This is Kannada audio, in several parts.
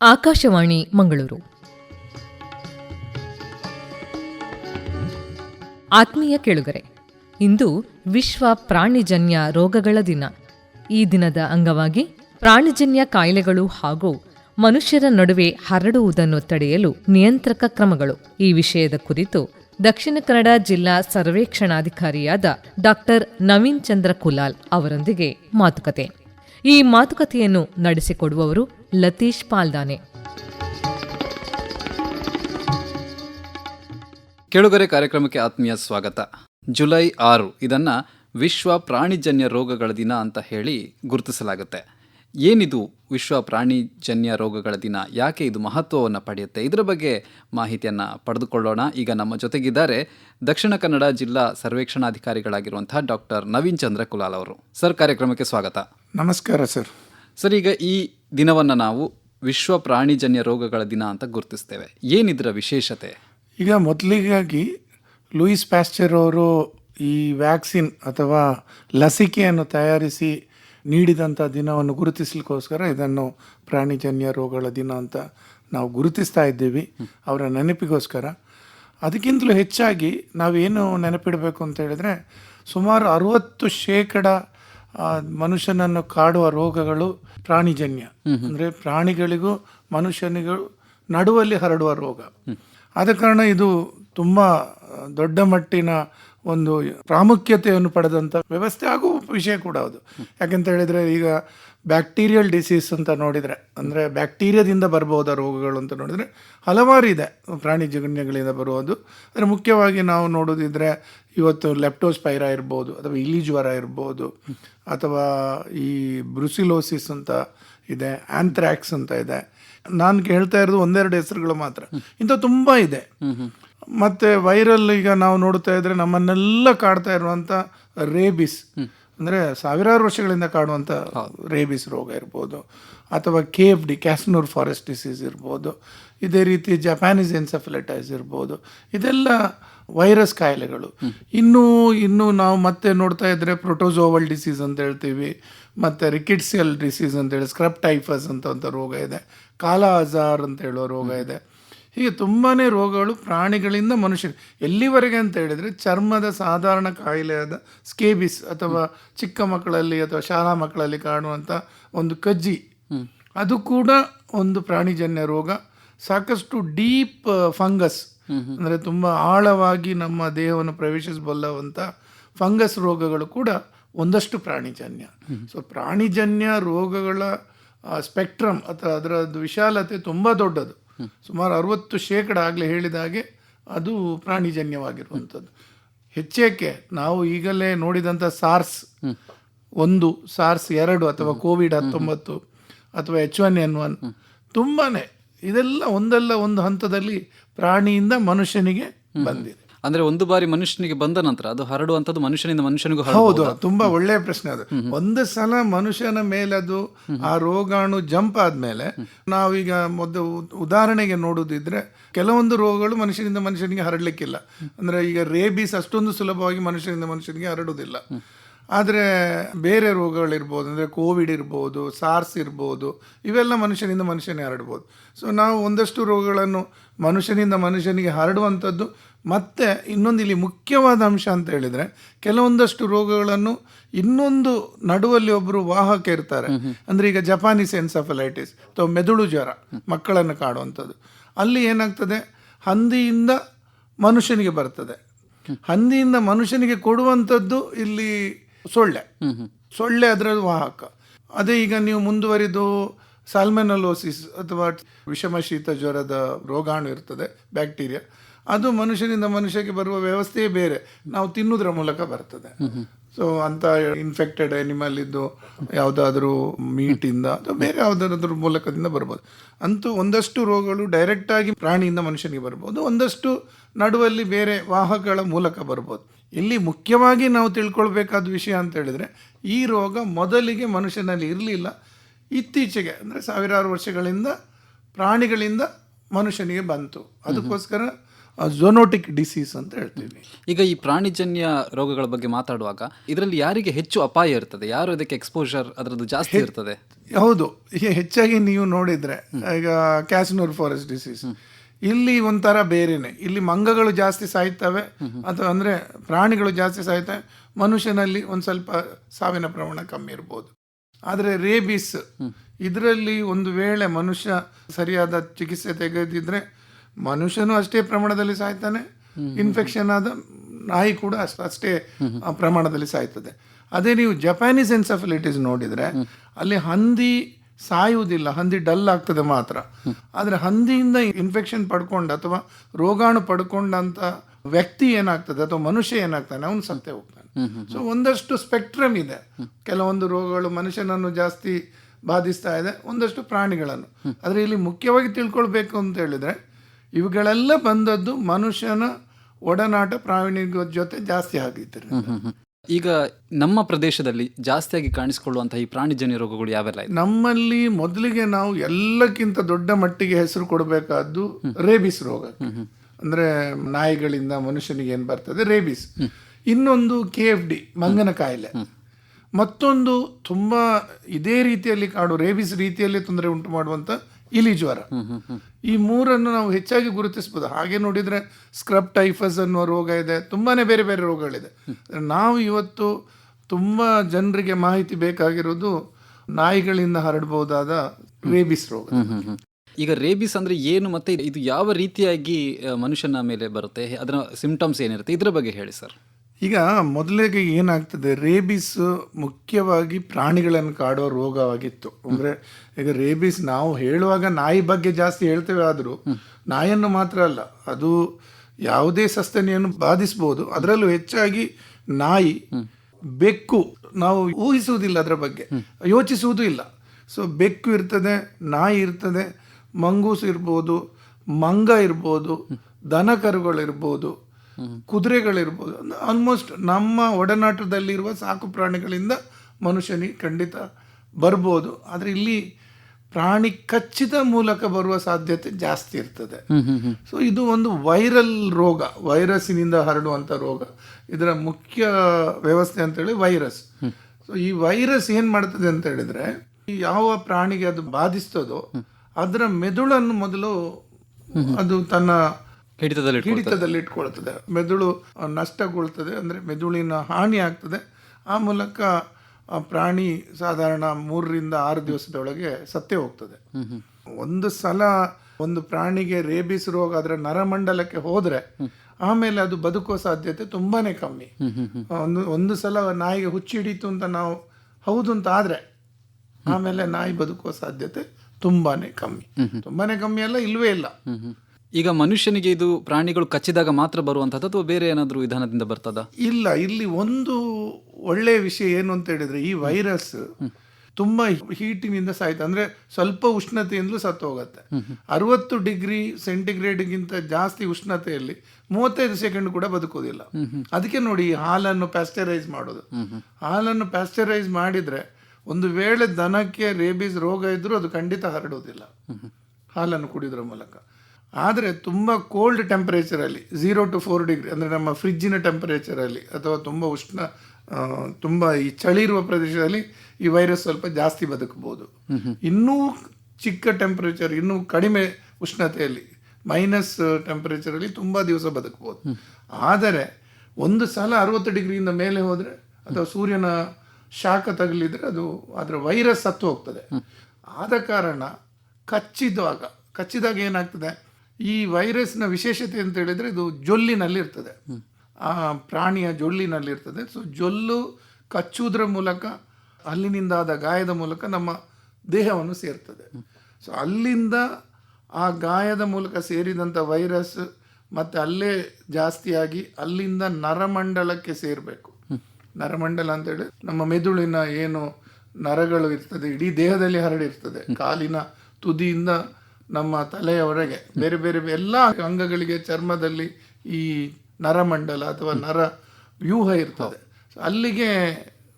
ಆಕಾಶವಾಣಿ ಮಂಗಳೂರು. ಆತ್ಮೀಯ ಕೇಳುಗರೆ, ಇಂದು ವಿಶ್ವ ಪ್ರಾಣಿಜನ್ಯ ರೋಗಗಳ ದಿನ. ಈ ದಿನದ ಅಂಗವಾಗಿ ಪ್ರಾಣಿಜನ್ಯ ಕಾಯಿಲೆಗಳು ಹಾಗೂ ಮನುಷ್ಯರ ನಡುವೆ ಹರಡುವುದನ್ನು ತಡೆಯಲು ನಿಯಂತ್ರಕ ಕ್ರಮಗಳು. ಈ ವಿಷಯದ ಕುರಿತು ದಕ್ಷಿಣ ಕನ್ನಡ ಜಿಲ್ಲಾ ಸರ್ವೇಕ್ಷಣಾಧಿಕಾರಿಯಾದ ಡಾಕ್ಟರ್ ನವೀನ್ ಚಂದ್ರ ಕುಲಾಲ್ ಅವರೊಂದಿಗೆ ಮಾತುಕತೆ. ಈ ಮಾತುಕತೆಯನ್ನು ನಡೆಸಿಕೊಡುವವರು ಲತೀಶ್ ಪಾಲ್ದಾನೆ. ಕೆಳುಗರೆ, ಕಾರ್ಯಕ್ರಮಕ್ಕೆ ಆತ್ಮೀಯ ಸ್ವಾಗತ. ಜುಲೈ ಆರು ಇದನ್ನ ವಿಶ್ವ ಪ್ರಾಣಿಜನ್ಯ ರೋಗಗಳ ದಿನ ಅಂತ ಹೇಳಿ ಗುರುತಿಸಲಾಗುತ್ತೆ. ಏನಿದು ವಿಶ್ವ ಪ್ರಾಣಿಜನ್ಯ ರೋಗಗಳ ದಿನ? ಯಾಕೆ ಇದು ಮಹತ್ವವನ್ನು ಪಡೆಯುತ್ತೆ? ಇದರ ಬಗ್ಗೆ ಮಾಹಿತಿಯನ್ನು ಪಡೆದುಕೊಳ್ಳೋಣ. ಈಗ ನಮ್ಮ ಜೊತೆಗಿದ್ದಾರೆ ದಕ್ಷಿಣ ಕನ್ನಡ ಜಿಲ್ಲಾ ಸರ್ವೇಕ್ಷಣಾಧಿಕಾರಿಗಳಾಗಿರುವಂತಹ ಡಾಕ್ಟರ್ ನವೀನ್ ಚಂದ್ರ ಕುಲಾಲ್ ಅವರು. ಸರ್, ಕಾರ್ಯಕ್ರಮಕ್ಕೆ ಸ್ವಾಗತ. ನಮಸ್ಕಾರ ಸರ್. ಸರ್ ಈಗ ಈ ದಿನವನ್ನು ನಾವು ವಿಶ್ವ ಪ್ರಾಣಿಜನ್ಯ ರೋಗಗಳ ದಿನ ಅಂತ ಗುರುತಿಸ್ತೇವೆ. ಏನಿದರ ವಿಶೇಷತೆ? ಈಗ ಮೊದಲಿಗಾಗಿ ಲೂಯಿಸ್ ಪ್ಯಾಸ್ಚರ್ ಅವರು ಈ ವ್ಯಾಕ್ಸಿನ್ ಅಥವಾ ಲಸಿಕೆಯನ್ನು ತಯಾರಿಸಿ ನೀಡಿದಂಥ ದಿನವನ್ನು ಗುರುತಿಸ್ಲಿಕ್ಕೋಸ್ಕರ ಇದನ್ನು ಪ್ರಾಣಿಜನ್ಯ ರೋಗಗಳ ದಿನ ಅಂತ ನಾವು ಗುರುತಿಸ್ತಾ ಇದ್ದೀವಿ. ಅವರ ನೆನಪಿಗೋಸ್ಕರ. ಅದಕ್ಕಿಂತಲೂ ಹೆಚ್ಚಾಗಿ ನಾವೇನು ನೆನಪಿಡಬೇಕು ಅಂತ ಹೇಳಿದ್ರೆ ಸುಮಾರು ಅರುವತ್ತು ಶೇಕಡ ಮನುಷ್ಯನನ್ನು ಕಾಡುವ ರೋಗಗಳು ಪ್ರಾಣಿಜನ್ಯ. ಅಂದರೆ ಪ್ರಾಣಿಗಳಿಗೂ ಮನುಷ್ಯನಿಗೂ ನಡುವಲ್ಲಿ ಹರಡುವ ರೋಗ. ಆದ ಕಾರಣ ಇದು ತುಂಬ ದೊಡ್ಡ ಮಟ್ಟಿನ ಒಂದು ಪ್ರಾಮುಖ್ಯತೆಯನ್ನು ಪಡೆದಂಥ ವ್ಯವಸ್ಥೆ ಹಾಗೂ ವಿಷಯ ಕೂಡ ಅದು. ಯಾಕೆಂತ ಹೇಳಿದರೆ ಈಗ ಬ್ಯಾಕ್ಟೀರಿಯಲ್ ಡಿಸೀಸ್ ಅಂತ ನೋಡಿದರೆ, ಅಂದರೆ ಬ್ಯಾಕ್ಟೀರಿಯಾದಿಂದ ಬರ್ಬೋದ ರೋಗಗಳು ಅಂತ ನೋಡಿದರೆ ಹಲವಾರು ಇದೆ. ಪ್ರಾಣಿ ಜಗನ್ಯಗಳಿಂದ ಬರುವುದು. ಅಂದರೆ ಮುಖ್ಯವಾಗಿ ನಾವು ನೋಡೋದಿದ್ರೆ ಇವತ್ತು ಲೆಪ್ಟೋಸ್ಪೈರಾ ಇರ್ಬೋದು, ಅಥವಾ ಇಲಿ ಜ್ವರ ಇರ್ಬೋದು, ಅಥವಾ ಈ ಬ್ರುಸಿಲೋಸಿಸ್ ಅಂತ ಇದೆ, ಆಂಥ್ರಾಕ್ಸ್ ಅಂತ ಇದೆ. ನಾನು ಹೇಳ್ತಾ ಇರೋದು ಒಂದೆರಡು ಹೆಸರುಗಳು ಮಾತ್ರ. ಇಂಥ ತುಂಬ ಇದೆ. ಮತ್ತೆ ವೈರಲ್ ಈಗ ನಾವು ನೋಡ್ತಾ ಇದ್ರೆ ನಮ್ಮನ್ನೆಲ್ಲ ಕಾಡ್ತಾ ಇರುವಂಥ ರೇಬಿಸ್ ಅಂದರೆ ಸಾವಿರಾರು ವರ್ಷಗಳಿಂದ ಕಾಡುವಂಥ ರೇಬಿಸ್ ರೋಗ ಇರ್ಬೋದು. ಅಥವಾ K F D Kyasanur forest disease ಇರ್ಬೋದು. ಇದೇ ರೀತಿ ಜಪಾನೀಸ್ ಎನ್ಸೆಫಲೈಟೈಸ್ ಇರ್ಬೋದು. ಇದೆಲ್ಲ ವೈರಸ್ ಕಾಯಿಲೆಗಳು. ಇನ್ನೂ ಇನ್ನೂ ನಾವು ಮತ್ತೆ ನೋಡ್ತಾ ಇದ್ರೆ ಪ್ರೋಟೋಸೋವಲ್ ಡಿಸೀಸ್ ಅಂತ ಹೇಳ್ತೀವಿ. ಮತ್ತು ರಿಕಿಡ್ಸಿಯಲ್ ಡಿಸೀಸ್ ಅಂತ ಹೇಳಿ ಸ್ಕ್ರಬ್ ಟೈಫಸ್ ಅಂತ ಒಂದು ರೋಗ ಇದೆ. ಕಾಲಾ ಅಜಾರ್ ಅಂತ ಹೇಳೋ ರೋಗ ಇದೆ. ಹೀಗೆ ತುಂಬಾ ರೋಗಗಳು ಪ್ರಾಣಿಗಳಿಂದ ಮನುಷ್ಯರು. ಎಲ್ಲಿವರೆಗೆ ಅಂತ ಹೇಳಿದರೆ ಚರ್ಮದ ಸಾಧಾರಣ ಕಾಯಿಲೆಯಾದ ಸ್ಕೇಬಿಸ್ ಅಥವಾ ಚಿಕ್ಕ ಮಕ್ಕಳಲ್ಲಿ ಅಥವಾ ಶಾಲಾ ಮಕ್ಕಳಲ್ಲಿ ಕಾಣುವಂಥ ಒಂದು ಕಜ್ಜಿ. ಅದು ಕೂಡ ಒಂದು ಪ್ರಾಣಿಜನ್ಯ ರೋಗ. ಸಾಕಷ್ಟು ಡೀಪ್ ಫಂಗಸ್. ಅಂದರೆ ತುಂಬ ಆಳವಾಗಿ ನಮ್ಮ ದೇಹವನ್ನು ಪ್ರವೇಶಿಸಬಲ್ಲವಂಥ ಫಂಗಸ್ ರೋಗಗಳು ಕೂಡ ಒಂದಷ್ಟು ಪ್ರಾಣಿಜನ್ಯ. ಸೊ ಪ್ರಾಣಿಜನ್ಯ ರೋಗಗಳ ಸ್ಪೆಕ್ಟ್ರಮ್ ಅಥವಾ ಅದರದ್ದು ವಿಶಾಲತೆ ತುಂಬ ದೊಡ್ಡದು. ಸುಮಾರು ಅರವತ್ತು ಶೇಕಡ ಆಗಲೇ ಹೇಳಿದ ಹಾಗೆ ಅದು ಪ್ರಾಣಿಜನ್ಯವಾಗಿರುವಂಥದ್ದು. ಹೆಚ್ಚೇಕೆ ನಾವು ಈಗಲೇ ನೋಡಿದಂಥ ಸಾರ್ಸ್ ಒಂದು, ಸಾರ್ಸ್ ಎರಡು ಅಥವಾ ಕೋವಿಡ್ ಹತ್ತೊಂಬತ್ತು ಅಥವಾ ಎಚ್ ಒನ್ ಎನ್ ಒನ್ ತುಂಬಾ ಇದೆಲ್ಲ ಒಂದಲ್ಲ ಒಂದು ಹಂತದಲ್ಲಿ ಪ್ರಾಣಿಯಿಂದ ಮನುಷ್ಯನಿಗೆ ಬಂದಿದೆ. ಅಂದ್ರೆ ಒಂದು ಬಾರಿ ಮನುಷ್ಯನಿಗೆ ಬಂದ ನಂತರ ಅದು ಹರಡುವಂಥದ್ದು ಮನುಷ್ಯನಿಂದ ಮನುಷ್ಯನಿಗೂ ಹೌದು ತುಂಬಾ ಒಳ್ಳೆಯ ಪ್ರಶ್ನೆ ಅದು. ಒಂದು ಸಲ ಮನುಷ್ಯನ ಮೇಲೆ ಅದು ಆ ರೋಗಾಣು ಜಂಪ್ ಆದ್ಮೇಲೆ ನಾವೀಗ ಮೊದಲು ಉದಾಹರಣೆಗೆ ನೋಡುದಿದ್ರೆ ಕೆಲವೊಂದು ರೋಗಗಳು ಮನುಷ್ಯನಿಂದ ಮನುಷ್ಯನಿಗೆ ಹರಡ್ಲಿಕ್ಕಿಲ್ಲ. ಅಂದ್ರೆ ಈಗ ರೇಬಿಸ್ ಅಷ್ಟೊಂದು ಸುಲಭವಾಗಿ ಮನುಷ್ಯನಿಂದ ಮನುಷ್ಯನಿಗೆ ಹರಡುವುದಿಲ್ಲ. ಆದರೆ ಬೇರೆ ರೋಗಗಳಿರ್ಬೋದು ಅಂದರೆ ಕೋವಿಡ್ ಇರ್ಬೋದು ಸಾರ್ಸ್ ಇರ್ಬೋದು ಇವೆಲ್ಲ ಮನುಷ್ಯನಿಂದ ಮನುಷ್ಯನೇ ಹರಡ್ಬೋದು. ಸೊ ನಾವು ಒಂದಷ್ಟು ರೋಗಗಳನ್ನು ಮನುಷ್ಯನಿಂದ ಮನುಷ್ಯನಿಗೆ ಹರಡುವಂಥದ್ದು ಮತ್ತೆ ಇನ್ನೊಂದು ಇಲ್ಲಿ ಮುಖ್ಯವಾದ ಅಂಶ ಅಂತ ಹೇಳಿದರೆ ಕೆಲವೊಂದಷ್ಟು ರೋಗಗಳನ್ನು ಇನ್ನೊಂದು ನಡುವಲ್ಲಿ ಒಬ್ಬರು ವಾಹಕ ಇರ್ತಾರೆ. ಅಂದರೆ ಈಗ ಜಪಾನೀಸ್ ಎನ್ಸಫಲೈಟಿಸ್ ಅಥವಾ ಮೆದುಳು ಜ್ವರ ಮಕ್ಕಳನ್ನು ಕಾಡುವಂಥದ್ದು. ಅಲ್ಲಿ ಏನಾಗ್ತದೆ? ಹಂದಿಯಿಂದ ಮನುಷ್ಯನಿಗೆ ಬರ್ತದೆ. ಹಂದಿಯಿಂದ ಮನುಷ್ಯನಿಗೆ ಕೊಡುವಂಥದ್ದು ಇಲ್ಲಿ ಸೊಳ್ಳೆ. ಸೊಳ್ಳೆ ಅದರ ವಾಹಕ. ಅದೇ ಈಗ ನೀವು ಮುಂದುವರಿದು ಸಾಲ್ಮೆನಲೋಸಿಸ್ ಅಥವಾ ವಿಷಮ ಶೀತ ಜ್ವರದ ರೋಗಾಣು ಇರ್ತದೆ ಬ್ಯಾಕ್ಟೀರಿಯಾ ಅದು ಮನುಷ್ಯನಿಂದ ಮನುಷ್ಯಕ್ಕೆ ಬರುವ ವ್ಯವಸ್ಥೆಯೇ ಬೇರೆ. ನಾವು ತಿನ್ನುವುದರ ಮೂಲಕ ಬರ್ತದೆ. ಸೊ ಅಂತ ಇನ್ಫೆಕ್ಟೆಡ್ ಎನಿಮಲ್ ಇದ್ದು ಯಾವುದಾದ್ರೂ ಮೀಟಿಂದ ಅಥವಾ ಬೇರೆ ಯಾವುದಾದ್ರೂ ಮೂಲಕದಿಂದ ಬರ್ಬೋದು. ಅಂತೂ ಒಂದಷ್ಟು ರೋಗಗಳು ಡೈರೆಕ್ಟಾಗಿ ಪ್ರಾಣಿಯಿಂದ ಮನುಷ್ಯನಿಗೆ ಬರ್ಬೋದು. ಒಂದಷ್ಟು ನಡುವಲ್ಲಿ ಬೇರೆ ವಾಹಕಗಳ ಮೂಲಕ ಬರ್ಬೋದು. ಇಲ್ಲಿ ಮುಖ್ಯವಾಗಿ ನಾವು ತಿಳ್ಕೊಳ್ಬೇಕಾದ ವಿಷಯ ಅಂತ ಹೇಳಿದ್ರೆ, ಈ ರೋಗ ಮೊದಲಿಗೆ ಮನುಷ್ಯನಲ್ಲಿ ಇರಲಿಲ್ಲ. ಇತ್ತೀಚೆಗೆ ಅಂದರೆ ಸಾವಿರಾರು ವರ್ಷಗಳಿಂದ ಪ್ರಾಣಿಗಳಿಂದ ಮನುಷ್ಯನಿಗೆ ಬಂತು. ಅದಕ್ಕೋಸ್ಕರ ಝೋನೋಟಿಕ್ ಡಿಸೀಸ್ ಅಂತ ಹೇಳ್ತೀವಿ. ಈಗ ಈ ಪ್ರಾಣಿಜನ್ಯ ರೋಗಗಳ ಬಗ್ಗೆ ಮಾತಾಡುವಾಗ ಇದರಲ್ಲಿ ಯಾರಿಗೆ ಹೆಚ್ಚು ಅಪಾಯ ಇರ್ತದೆ? ಯಾರು ಇದಕ್ಕೆ ಎಕ್ಸ್ಪೋಜರ್ ಅದರದ್ದು ಜಾಸ್ತಿ ಇರ್ತದೆ? ಹೌದು. ಹೆಚ್ಚಾಗಿ ನೀವು ನೋಡಿದ್ರೆ ಈಗ ಕ್ಯಾಸಿನೂರ್ ಫಾರೆಸ್ಟ್ ಡಿಸೀಸ್ ಇಲ್ಲಿ ಒಂಥರ ಬೇರೆನೆ. ಇಲ್ಲಿ ಮಂಗಗಳು ಜಾಸ್ತಿ ಸಾಯ್ತವೆ. ಅಥವಾ ಅಂದ್ರೆ ಪ್ರಾಣಿಗಳು ಜಾಸ್ತಿ ಸಾಯ್ತವೆ. ಮನುಷ್ಯನಲ್ಲಿ ಒಂದು ಸ್ವಲ್ಪ ಸಾವಿನ ಪ್ರಮಾಣ ಕಮ್ಮಿ ಇರ್ಬೋದು. ಆದರೆ ರೇಬಿಸ್ ಇದರಲ್ಲಿ ಒಂದು ವೇಳೆ ಮನುಷ್ಯ ಸರಿಯಾದ ಚಿಕಿತ್ಸೆ ತೆಗೆದಿದ್ರೆ ಮನುಷ್ಯನು ಅಷ್ಟೇ ಪ್ರಮಾಣದಲ್ಲಿ ಸಾಯ್ತಾನೆ ಇನ್ಫೆಕ್ಷನ್ ಆದ ನಾಯಿ ಕೂಡ ಅಷ್ಟು ಅಷ್ಟೇ ಪ್ರಮಾಣದಲ್ಲಿ ಸಾಯ್ತದೆ. ಅದೇ ನೀವು ಜಪಾನೀಸ್ ಎನ್ಸಫಿಲಿಟೀಸ್ ನೋಡಿದ್ರೆ ಅಲ್ಲಿ ಹಂದಿ ಸಾಯುವುದಿಲ್ಲ ಹಂದಿ ಡಲ್ ಆಗ್ತದೆ ಮಾತ್ರ. ಆದರೆ ಹಂದಿಯಿಂದ ಇನ್ಫೆಕ್ಷನ್ ಪಡ್ಕೊಂಡು ಅಥವಾ ರೋಗಾಣು ಪಡ್ಕೊಂಡಂತ ವ್ಯಕ್ತಿ ಏನಾಗ್ತದೆ ಅಥವಾ ಮನುಷ್ಯ ಏನಾಗ್ತಾನೆ ಅವನು ಸತ್ತೇ ಹೋಗ್ತಾನೆ. ಸೊ ಒಂದಷ್ಟು ಸ್ಪೆಕ್ಟ್ರಮ್ ಇದೆ. ಕೆಲವೊಂದು ರೋಗಗಳು ಮನುಷ್ಯನನ್ನು ಜಾಸ್ತಿ ಬಾಧಿಸ್ತಾ ಇದೆ ಒಂದಷ್ಟು ಪ್ರಾಣಿಗಳನ್ನು. ಆದರೆ ಇಲ್ಲಿ ಮುಖ್ಯವಾಗಿ ತಿಳ್ಕೊಳ್ಬೇಕು ಅಂತ ಹೇಳಿದ್ರೆ ಇವುಗಳೆಲ್ಲ ಬಂದದ್ದು ಮನುಷ್ಯನ ಒಡನಾಟ ಪ್ರಾಣಿಗಳ ಜೊತೆ ಜಾಸ್ತಿ ಆಗಿದ್ದರು ಈಗ ನಮ್ಮ ಪ್ರದೇಶದಲ್ಲಿ ಜಾಸ್ತಿಯಾಗಿ ಕಾಣಿಸಿಕೊಳ್ಳುವಂತಹ ಈ ಪ್ರಾಣಿಜನ್ಯ ರೋಗಗಳು ಯಾವೆಲ್ಲ ನಮ್ಮಲ್ಲಿ ಮೊದಲಿಗೆ ನಾವು ಎಲ್ಲಕ್ಕಿಂತ ದೊಡ್ಡ ಮಟ್ಟಿಗೆ ಹೆಸರು ಕೊಡಬೇಕಾದ್ದು ರೇಬಿಸ್ ರೋಗ. ಅಂದ್ರೆ ನಾಯಿಗಳಿಂದ ಮನುಷ್ಯನಿಗೆ ಏನ್ ಬರ್ತದೆ? ರೇಬಿಸ್. ಇನ್ನೊಂದು ಕೆ ಎಫ್ ಡಿ ಮಂಗನ ಕಾಯಿಲೆ. ಮತ್ತೊಂದು ತುಂಬಾ ಇದೇ ರೀತಿಯಲ್ಲಿ ಕಾಡು ರೇಬಿಸ್ ರೀತಿಯಲ್ಲಿ ತೊಂದರೆ ಉಂಟು ಮಾಡುವಂತ ಇಲಿ ಜ್ವರ. ಈ ಮೂರನ್ನು ನಾವು ಹೆಚ್ಚಾಗಿ ಗುರುತಿಸ್ಬೋದು. ಹಾಗೆ ನೋಡಿದ್ರೆ ಸ್ಕ್ರಬ್ ಟೈಫಸ್ ಅನ್ನುವ ರೋಗ ಇದೆ, ತುಂಬಾನೇ ಬೇರೆ ಬೇರೆ ರೋಗಗಳಿದೆ. ನಾವು ಇವತ್ತು ತುಂಬ ಜನರಿಗೆ ಮಾಹಿತಿ ಬೇಕಾಗಿರೋದು ನಾಯಿಗಳಿಂದ ಹರಡಬಹುದಾದ ರೇಬಿಸ್ ರೋಗ. ಈಗ ರೇಬಿಸ್ ಅಂದ್ರೆ ಏನು ಮತ್ತೆ ಇದು ಯಾವ ರೀತಿಯಾಗಿ ಮನುಷ್ಯನ ಮೇಲೆ ಬರುತ್ತೆ? ಅದರ ಸಿಂಪ್ಟಮ್ಸ್ ಏನಿರುತ್ತೆ? ಇದರ ಬಗ್ಗೆ ಹೇಳಿ ಸರ್. ಈಗ ಮೊದಲಿಗೆ ಏನಾಗ್ತದೆ, ರೇಬಿಸ್ ಮುಖ್ಯವಾಗಿ ಪ್ರಾಣಿಗಳನ್ನು ಕಾಡುವ ರೋಗವಾಗಿತ್ತು. ಅಂದ್ರೆ ಈಗ ರೇಬಿಸ್ ನಾವು ಹೇಳುವಾಗ ನಾಯಿ ಬಗ್ಗೆ ಜಾಸ್ತಿ ಹೇಳ್ತೇವೆ, ಆದರೂ ನಾಯಿಯನ್ನು ಮಾತ್ರ ಅಲ್ಲ, ಅದು ಯಾವುದೇ ಸಸ್ತನಿಯನ್ನು ಬಾಧಿಸ್ಬೋದು. ಅದರಲ್ಲೂ ಹೆಚ್ಚಾಗಿ ನಾಯಿ, ಬೆಕ್ಕು ನಾವು ಊಹಿಸುವುದಿಲ್ಲ ಅದರ ಬಗ್ಗೆ, ಯೋಚಿಸುವುದೂ ಇಲ್ಲ. ಸೊ ಬೆಕ್ಕು ಇರ್ತದೆ, ನಾಯಿ ಇರ್ತದೆ, ಮಂಗೂಸ್ ಇರ್ಬೋದು, ಮಂಗ ಇರ್ಬೋದು ದನ ಕರುಗಳಿರ್ಬೋದು ಕುದುರೆಗಳಿರ್ಬೋದು. ಆಲ್ಮೋಸ್ಟ್ ನಮ್ಮ ಒಡನಾಟದಲ್ಲಿರುವ ಸಾಕು ಪ್ರಾಣಿಗಳಿಂದ ಮನುಷ್ಯನಿಗೆ ಖಂಡಿತ ಬರ್ಬೋದು. ಆದರೆ ಇಲ್ಲಿ ಪ್ರಾಣಿ ಕಚ್ಚಿದ ಮೂಲಕ ಬರುವ ಸಾಧ್ಯತೆ ಜಾಸ್ತಿ ಇರ್ತದೆ. ಸೊ ಇದು ಒಂದು ವೈರಲ್ ರೋಗ ವೈರಸ್ಸಿನಿಂದ ಹರಡುವಂಥ ರೋಗ. ಇದರ ಮುಖ್ಯ ವ್ಯವಸ್ಥೆ ಅಂತೇಳಿ ವೈರಸ್ ಸೊ ಈ ವೈರಸ್ ಏನು ಮಾಡ್ತದೆ ಅಂತ ಹೇಳಿದ್ರೆ ಯಾವ ಪ್ರಾಣಿಗೆ ಅದು ಬಾಧಿಸ್ತದೋ ಅದರ ಮೆದುಳನ್ನು ಮೊದಲು ಅದು ತನ್ನ ಹಿಡಿತದಲ್ಲಿ ಹಿಡಿತದಲ್ಲಿ ಇಟ್ಕೊಳ್ತದೆ. ಮೆದುಳು ನಷ್ಟಗೊಳ್ತದೆ ಅಂದರೆ ಮೆದುಳಿನ ಹಾನಿ ಆಗ್ತದೆ. ಆ ಮೂಲಕ ಪ್ರಾಣಿ ಸಾಧಾರಣ ಮೂರರಿಂದ ಆರು ದಿವಸದೊಳಗೆ ಸತ್ತೇ ಹೋಗ್ತದೆ. ಒಂದು ಸಲ ಒಂದು ಪ್ರಾಣಿಗೆ ರೇಬಿಸ್ ರೋಗ ಅದರ ನರಮಂಡಲಕ್ಕೆ ಹೋದ್ರೆ ಆಮೇಲೆ ಅದು ಬದುಕೋ ಸಾಧ್ಯತೆ ತುಂಬಾನೇ ಕಮ್ಮಿ. ಒಂದು ಒಂದು ಸಲ ನಾಯಿಗೆ ಹುಚ್ಚಿ ಹಿಡಿತು ಅಂತ ನಾವು ಹೌದು ಅಂತ ಆದ್ರೆ ಆಮೇಲೆ ನಾಯಿ ಬದುಕೋ ಸಾಧ್ಯತೆ ತುಂಬಾನೇ ಕಮ್ಮಿ. ತುಂಬಾನೇ ಕಮ್ಮಿ ಅಲ್ಲ ಇಲ್ವೇ ಇಲ್ಲ. ಈಗ ಮನುಷ್ಯನಿಗೆ ಇದು ಪ್ರಾಣಿಗಳು ಕಚ್ಚಿದಾಗ ಮಾತ್ರ ಬರುವಂತದ್ದು ಅಥವಾ ಬೇರೆ ಏನಾದರೂ ವಿಧಾನದಿಂದ ಬರ್ತದ? ಇಲ್ಲ ಇಲ್ಲಿ ಒಂದು ಒಳ್ಳೆಯ ವಿಷಯ ಏನು ಅಂತ ಹೇಳಿದ್ರೆ ಈ ವೈರಸ್ ತುಂಬಾ ಹೀಟಿನಿಂದ ಸಾಯ್ತು. ಅಂದ್ರೆ ಸ್ವಲ್ಪ ಉಷ್ಣತೆಯಿಂದಲೂ ಸತ್ತು ಹೋಗುತ್ತೆ ಅರವತ್ತು ಡಿಗ್ರಿ ಸೆಂಟಿಗ್ರೇಡ್ಗಿಂತ ಜಾಸ್ತಿ ಉಷ್ಣತೆಯಲ್ಲಿ ಮೂವತ್ತೈದು ಸೆಕೆಂಡ್ ಕೂಡ ಬದುಕೋದಿಲ್ಲ. ಅದಕ್ಕೆ ನೋಡಿ ಹಾಲನ್ನು ಪ್ಯಾಸ್ಟರೈಸ್ ಮಾಡೋದು. ಹಾಲನ್ನು ಪ್ಯಾಸ್ಟರೈಸ್ ಮಾಡಿದ್ರೆ ಒಂದು ವೇಳೆ ದನಕ್ಕೆ ರೇಬಿಸ್ ರೋಗ ಇದ್ರೂ ಅದು ಖಂಡಿತ ಹರಡೋದಿಲ್ಲ. ಹಾಲನ್ನು ಕುಡಿದ್ರ ಮೂಲಕ. ಆದರೆ ತುಂಬ ಕೋಲ್ಡ್ ಟೆಂಪರೇಚರಲ್ಲಿ ಝೀರೋ ಟು ಫೋರ್ ಡಿಗ್ರಿ ಅಂದರೆ ನಮ್ಮ ಫ್ರಿಜ್ಜಿನ ಟೆಂಪರೇಚರಲ್ಲಿ ಅಥವಾ ತುಂಬ ಉಷ್ಣ ತುಂಬ ಈ ಚಳಿ ಇರುವ ಪ್ರದೇಶದಲ್ಲಿ ಈ ವೈರಸ್ ಸ್ವಲ್ಪ ಜಾಸ್ತಿ ಬದುಕಬಹುದು. ಇನ್ನೂ ಚಿಕ್ಕ ಟೆಂಪರೇಚರ್ ಇನ್ನೂ ಕಡಿಮೆ ಉಷ್ಣತೆಯಲ್ಲಿ ಮೈನಸ್ ಟೆಂಪರೇಚರಲ್ಲಿ ತುಂಬ ದಿವಸ ಬದುಕಬಹುದು. ಆದರೆ ಒಂದು ಸಲ ಅರವತ್ತು ಡಿಗ್ರಿಯಿಂದ ಮೇಲೆ ಹೋದರೆ ಅಥವಾ ಸೂರ್ಯನ ಶಾಖ ತಗಲಿದ್ರೆ ಅದು ಅದರ ವೈರಸ್ ಸತ್ತು ಹೋಗ್ತದೆ. ಆದ ಕಾರಣ ಕಚ್ಚಿದಾಗ ಕಚ್ಚಿದಾಗ ಏನಾಗ್ತದೆ? ಈ ವೈರಸ್ನ ವಿಶೇಷತೆ ಅಂತ ಹೇಳಿದರೆ ಇದು ಜೊಲ್ಲಿನಲ್ಲಿರ್ತದೆ. ಆ ಪ್ರಾಣಿಯ ಜೊಲ್ಲಿನಲ್ಲಿರ್ತದೆ. ಸೊ ಜೊಲ್ಲು ಕಚ್ಚುವುದರ ಮೂಲಕ ಅಲ್ಲಿನಿಂದಾದ ಗಾಯದ ಮೂಲಕ ನಮ್ಮ ದೇಹವನ್ನು ಸೇರ್ತದೆ. ಸೊ ಅಲ್ಲಿಂದ ಆ ಗಾಯದ ಮೂಲಕ ಸೇರಿದಂಥ ವೈರಸ್ ಮತ್ತು ಅಲ್ಲೇ ಜಾಸ್ತಿಯಾಗಿ ಅಲ್ಲಿಂದ ನರಮಂಡಲಕ್ಕೆ ಸೇರಬೇಕು. ನರಮಂಡಲ ಅಂತೇಳಿ ನಮ್ಮ ಮೆದುಳಿನ ಏನು ನರಗಳು ಇರ್ತದೆ ಇಡೀ ದೇಹದಲ್ಲಿ ಹರಡಿರ್ತದೆ. ಕಾಲಿನ ತುದಿಯಿಂದ ನಮ್ಮ ತಲೆಯ ಹೊರಗೆ ಬೇರೆ ಬೇರೆ ಎಲ್ಲ ಅಂಗಗಳಿಗೆ ಚರ್ಮದಲ್ಲಿ ಈ ನರಮಂಡಲ ಅಥವಾ ನರ ವ್ಯೂಹ ಇರ್ತದೆ. ಅಲ್ಲಿಗೆ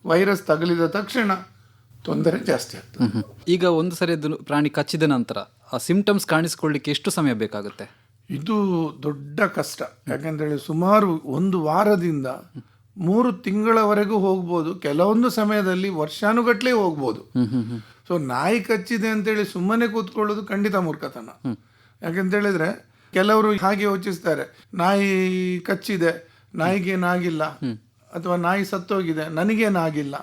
ವೈರಸ್ ತಗುಲಿದ ತಕ್ಷಣ ತೊಂದರೆ ಜಾಸ್ತಿ ಆಗ್ತದೆ. ಈಗ ಒಂದು ಸರಿ ಪ್ರಾಣಿ ಕಚ್ಚಿದ ನಂತರ ಆ ಸಿಂಪ್ಟಮ್ಸ್ ಕಾಣಿಸ್ಕೊಳ್ಳಿಕ್ಕೆ ಎಷ್ಟು ಸಮಯ ಬೇಕಾಗುತ್ತೆ? ಇದು ದೊಡ್ಡ ಕಷ್ಟ. ಯಾಕಂತೇಳಿ ಸುಮಾರು ಒಂದು ವಾರದಿಂದ ಮೂರು ತಿಂಗಳವರೆಗೂ ಹೋಗ್ಬೋದು ಕೆಲವೊಂದು ಸಮಯದಲ್ಲಿ ವರ್ಷಾನುಗಟ್ಲೆ ಹೋಗ್ಬೋದು. ಸೊ ನಾಯಿ ಕಚ್ಚಿದೆ ಅಂತೇಳಿ ಸುಮ್ಮನೆ ಕೂತ್ಕೊಳ್ಳೋದು ಖಂಡಿತ ಮೂರ್ಖತನ. ಯಾಕೆಂತ ಹೇಳಿದ್ರೆ ಕೆಲವರು ಹಾಗೆ ಯೋಚಿಸ್ತಾರೆ ನಾಯಿ ಕಚ್ಚಿದೆ ನಾಯಿಗೇನಾಗಿಲ್ಲ ಅಥವಾ ನಾಯಿ ಸತ್ತೋಗಿದೆ ನನಗೇನಾಗಿಲ್ಲ.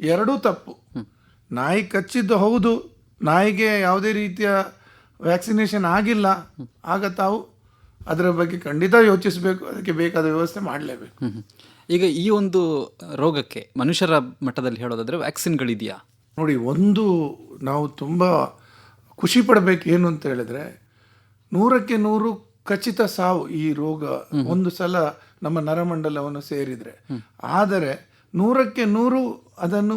ಎರಡೂ ತಪ್ಪು. ನಾಯಿ ಕಚ್ಚಿದ್ದು ಹೌದು ನಾಯಿಗೆ ಯಾವುದೇ ರೀತಿಯ ವ್ಯಾಕ್ಸಿನೇಷನ್ ಆಗಿಲ್ಲ ಆಗ ತಾವು ಅದರ ಬಗ್ಗೆ ಖಂಡಿತ ಯೋಚಿಸಬೇಕು ಅದಕ್ಕೆ ಬೇಕಾದ ವ್ಯವಸ್ಥೆ ಮಾಡಲೇಬೇಕು. ಈಗ ಈ ಒಂದು ರೋಗಕ್ಕೆ ಮನುಷ್ಯರ ಮಟ್ಟದಲ್ಲಿ ಹೇಳೋದಾದರೆ ವ್ಯಾಕ್ಸಿನ್ಗಳಿದೆಯಾ? ನೋಡಿ ಒಂದು ನಾವು ತುಂಬ ಖುಷಿ ಪಡಬೇಕು ಏನು ಅಂತ ಹೇಳಿದ್ರೆ ನೂರಕ್ಕೆ ನೂರು ಖಚಿತ ಸಾವು ಈ ರೋಗ ಒಂದು ಸಲ ನಮ್ಮ ನರಮಂಡಲವನ್ನು ಸೇರಿದರೆ. ಆದರೆ ನೂರಕ್ಕೆ ನೂರು ಅದನ್ನು